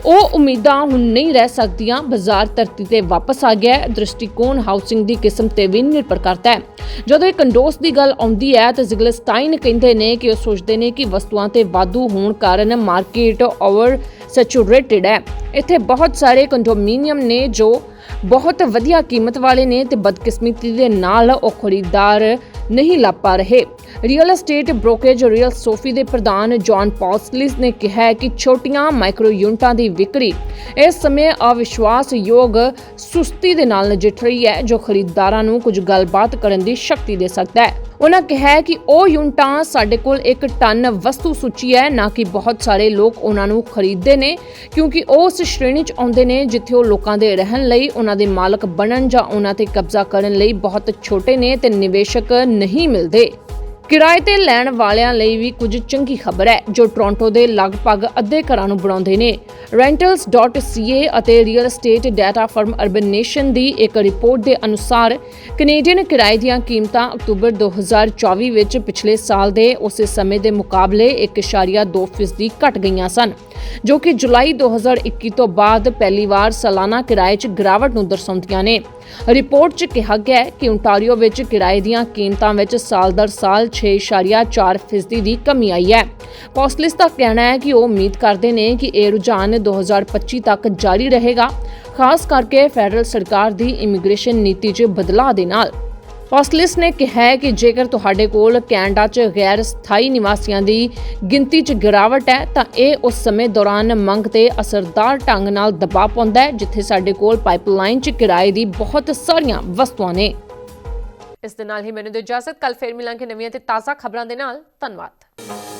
ਉਹ ਉਮੀਦਾਂ ਹੁਣ ਨਹੀਂ ਰਹਿ ਸਕਦੀਆਂ। ਬਾਜ਼ਾਰ ਧਰਤੀ ਤੇ ਵਾਪਸ ਆ ਗਿਆ ਹੈ। ਦ੍ਰਿਸ਼ਟੀਕੋਣ ਹਾਊਸਿੰਗ ਦੀ ਕਿਸਮ ਤੇ ਵੀ ਨਿਰਭਰ ਕਰਦਾ ਹੈ। ਜਦੋਂ ਇਹ ਕੰਡੋਸ ਦੀ ਗੱਲ ਆਉਂਦੀ ਹੈ ਤਾਂ ਜ਼ਿਗਲਸਟਾਈਨ ਕਹਿੰਦੇ ਨੇ ਕਿ ਉਹ ਸੋਚਦੇ ਨੇ ਕਿ ਵਸਤੂਆਂ ਤੇ ਵਾਧੂ ਹੋਣ ਕਾਰਨ ਮਾਰਕੀਟ ਓਵਰ ਸੈਚੂਰੇਟਿਡ ਹੈ। ਇੱਥੇ ਬਹੁਤ ਸਾਰੇ ਕੰਡੋਮੀਨੀਅਮ ਨੇ ਜੋ ਬਹੁਤ ਵਧੀਆ ਕੀਮਤ ਵਾਲੇ ਨੇ ਤੇ ਬਦਕਿਸਮਤੀ ਦੇ ਨਾਲ ਉਹ ਖਰੀਦਦਾਰ ਨਹੀਂ ਲੱਭ ਪਾ ਰਹੇ। Real estate brokerage real Sophie ਦੇ ਪ੍ਰਧਾਨ ਜੌਨ ਪੌਸਲਿਸ ਨੇ ਕਿਹਾ ਕਿ ਛੋਟੀਆਂ ਮਾਈਕਰੋ ਯੂਨਿਟਾਂ ਦੀ ਵਿਕਰੀ ਇਸ ਸਮੇਂ ਅਵਿਸ਼ਵਾਸਯੋਗ ਸੁਸਤੀ ਦੇ ਨਾਲ ਨਜਿੱਠ ਰਹੀ ਹੈ, ਜੋ ਖਰੀਦਦਾਰਾਂ ਨੂੰ ਕੁਝ ਗੱਲਬਾਤ ਕਰਨ ਦੀ ਸ਼ਕਤੀ ਦੇ ਸਕਦਾ ਹੈ। ਉਹਨਾਂ ਕਿਹਾ ਕਿ ਉਹ ਯੂਨਿਟਾਂ ਸਾਡੇ ਕੋਲ ਇੱਕ ਟਨ ਵਸਤੂ ਸੂਚੀ ਹੈ, ਨਾ ਕਿ ਬਹੁਤ ਸਾਰੇ ਲੋਕ ਉਹਨਾਂ ਨੂੰ ਖਰੀਦਦੇ ਨੇ, ਕਿਉਂਕਿ ਉਹ ਉਸ ਸ਼੍ਰੇਣੀ 'ਚ ਆਉਂਦੇ ਨੇ ਜਿੱਥੇ ਉਹ ਲੋਕਾਂ ਦੇ ਰਹਿਣ ਲਈ, ਉਹਨਾਂ ਦੇ ਮਾਲਕ ਬਣਨ ਜਾਂ ਉਹਨਾਂ ਤੇ ਕਬਜ਼ਾ ਕਰਨ ਲਈ ਬਹੁਤ ਛੋਟੇ ਨੇ ਤੇ ਨਿਵੇਸ਼ਕ ਨਹੀਂ ਮਿਲਦੇ। ਕਿਰਾਏ ਤੇ ਲੈਣ ਵਾਲਿਆਂ ਲਈ ਵੀ ਕੁਝ ਚੰਗੀ ਖਬਰ ਹੈ, ਜੋ ਟੋਰਾਂਟੋ ਦੇ ਲਗਭਗ ਅੱਧੇ ਘਰਾਂ ਨੂੰ ਬਣਾਉਂਦੇ ਨੇ। Rentals.ca ਅਤੇ real estate data firm Urbanation ਦੀ ਇੱਕ ਰਿਪੋਰਟ ਦੇ ਅਨੁਸਾਰ ਕੈਨੇਡੀਅਨ ਕਿਰਾਏ ਦੀਆਂ ਕੀਮਤਾਂ ਅਕਤੂਬਰ 2024 ਵਿੱਚ ਪਿਛਲੇ ਸਾਲ ਦੇ ਉਸੇ ਸਮੇਂ ਦੇ ਮੁਕਾਬਲੇ 1.2% ਘਟ ਗਈਆਂ ਸਨ। ਜੋ ਕਿ ਜੁਲਾਈ 2021 ਤੋਂ ਬਾਅਦ ਪਹਿਲੀ ਵਾਰ ਸਾਲਾਨਾ ਕਿਰਾਏ 'ਚ ਗਿਰਾਵਟ ਨੂੰ ਦਰਸਾਉਂਦੀਆਂ ਨੇ। ਰਿਪੋਰਟ 'ਚ ਕਿਹਾ ਗਿਆ ਹੈ ਕਿ ਓਨਟਾਰੀਓ ਵਿੱਚ ਕਿਰਾਏ ਦੀਆਂ ਕੀਮਤਾਂ ਵਿੱਚ ਸਾਲ ਦਰ ਸਾਲ 6.4% ਦੀ ਕਮੀ ਆਈ ਹੈ। ਪੌਸਲਿਸ ਦਾ ਕਹਿਣਾ ਹੈ ਕਿ ਉਹ ਉਮੀਦ ਕਰਦੇ ਨੇ ਕਿ ਇਹ ਰੁਝਾਨ 2025 ਤੱਕ ਜਾਰੀ ਰਹੇਗਾ, ਖਾਸ ਕਰਕੇ ਫੈਡਰਲ ਸਰਕਾਰ ਦੀ ਇਮੀਗ੍ਰੇਸ਼ਨ ਨੀਤੀ 'ਚ ਬਦਲਾਅ ਦੇ ਨਾਲ। ਪੌਸਲਿਸ ਨੇ ਕਿਹਾ ਹੈ ਕਿ ਜੇਕਰ ਤੁਹਾਡੇ ਕੋਲ ਕੈਨੇਡਾ 'ਚ ਗੈਰ ਸਥਾਈ ਨਿਵਾਸੀਆਂ ਦੀ ਗਿਣਤੀ 'ਚ ਗਿਰਾਵਟ ਹੈ, ਤਾਂ ਇਹ ਉਸ ਸਮੇਂ ਦੌਰਾਨ ਮੰਗ ਤੇ ਅਸਰਦਾਰ ਢੰਗ ਨਾਲ ਦਬਾਅ ਪਾਉਂਦਾ ਹੈ, ਜਿੱਥੇ ਸਾਡੇ ਕੋਲ ਪਾਈਪਲਾਈਨ 'ਚ ਕਿਰਾਏ ਦੀ ਬਹੁਤ ਸਾਰੀਆਂ ਵਸਤੂਆਂ ਨੇ। ਇਸ ਦੇ ਨਾਲ ਹੀ ਮੈਨੂੰ ਦਿਓ ਇਜਾਜ਼ਤ ਕੱਲ ਫੇਰ ਮਿਲਾਂਗੇ ਨਵੀਆਂ ਤੇ ਤਾਜ਼ਾ ਖਬਰਾਂ ਦੇ ਨਾਲ। ਧੰਨਵਾਦ।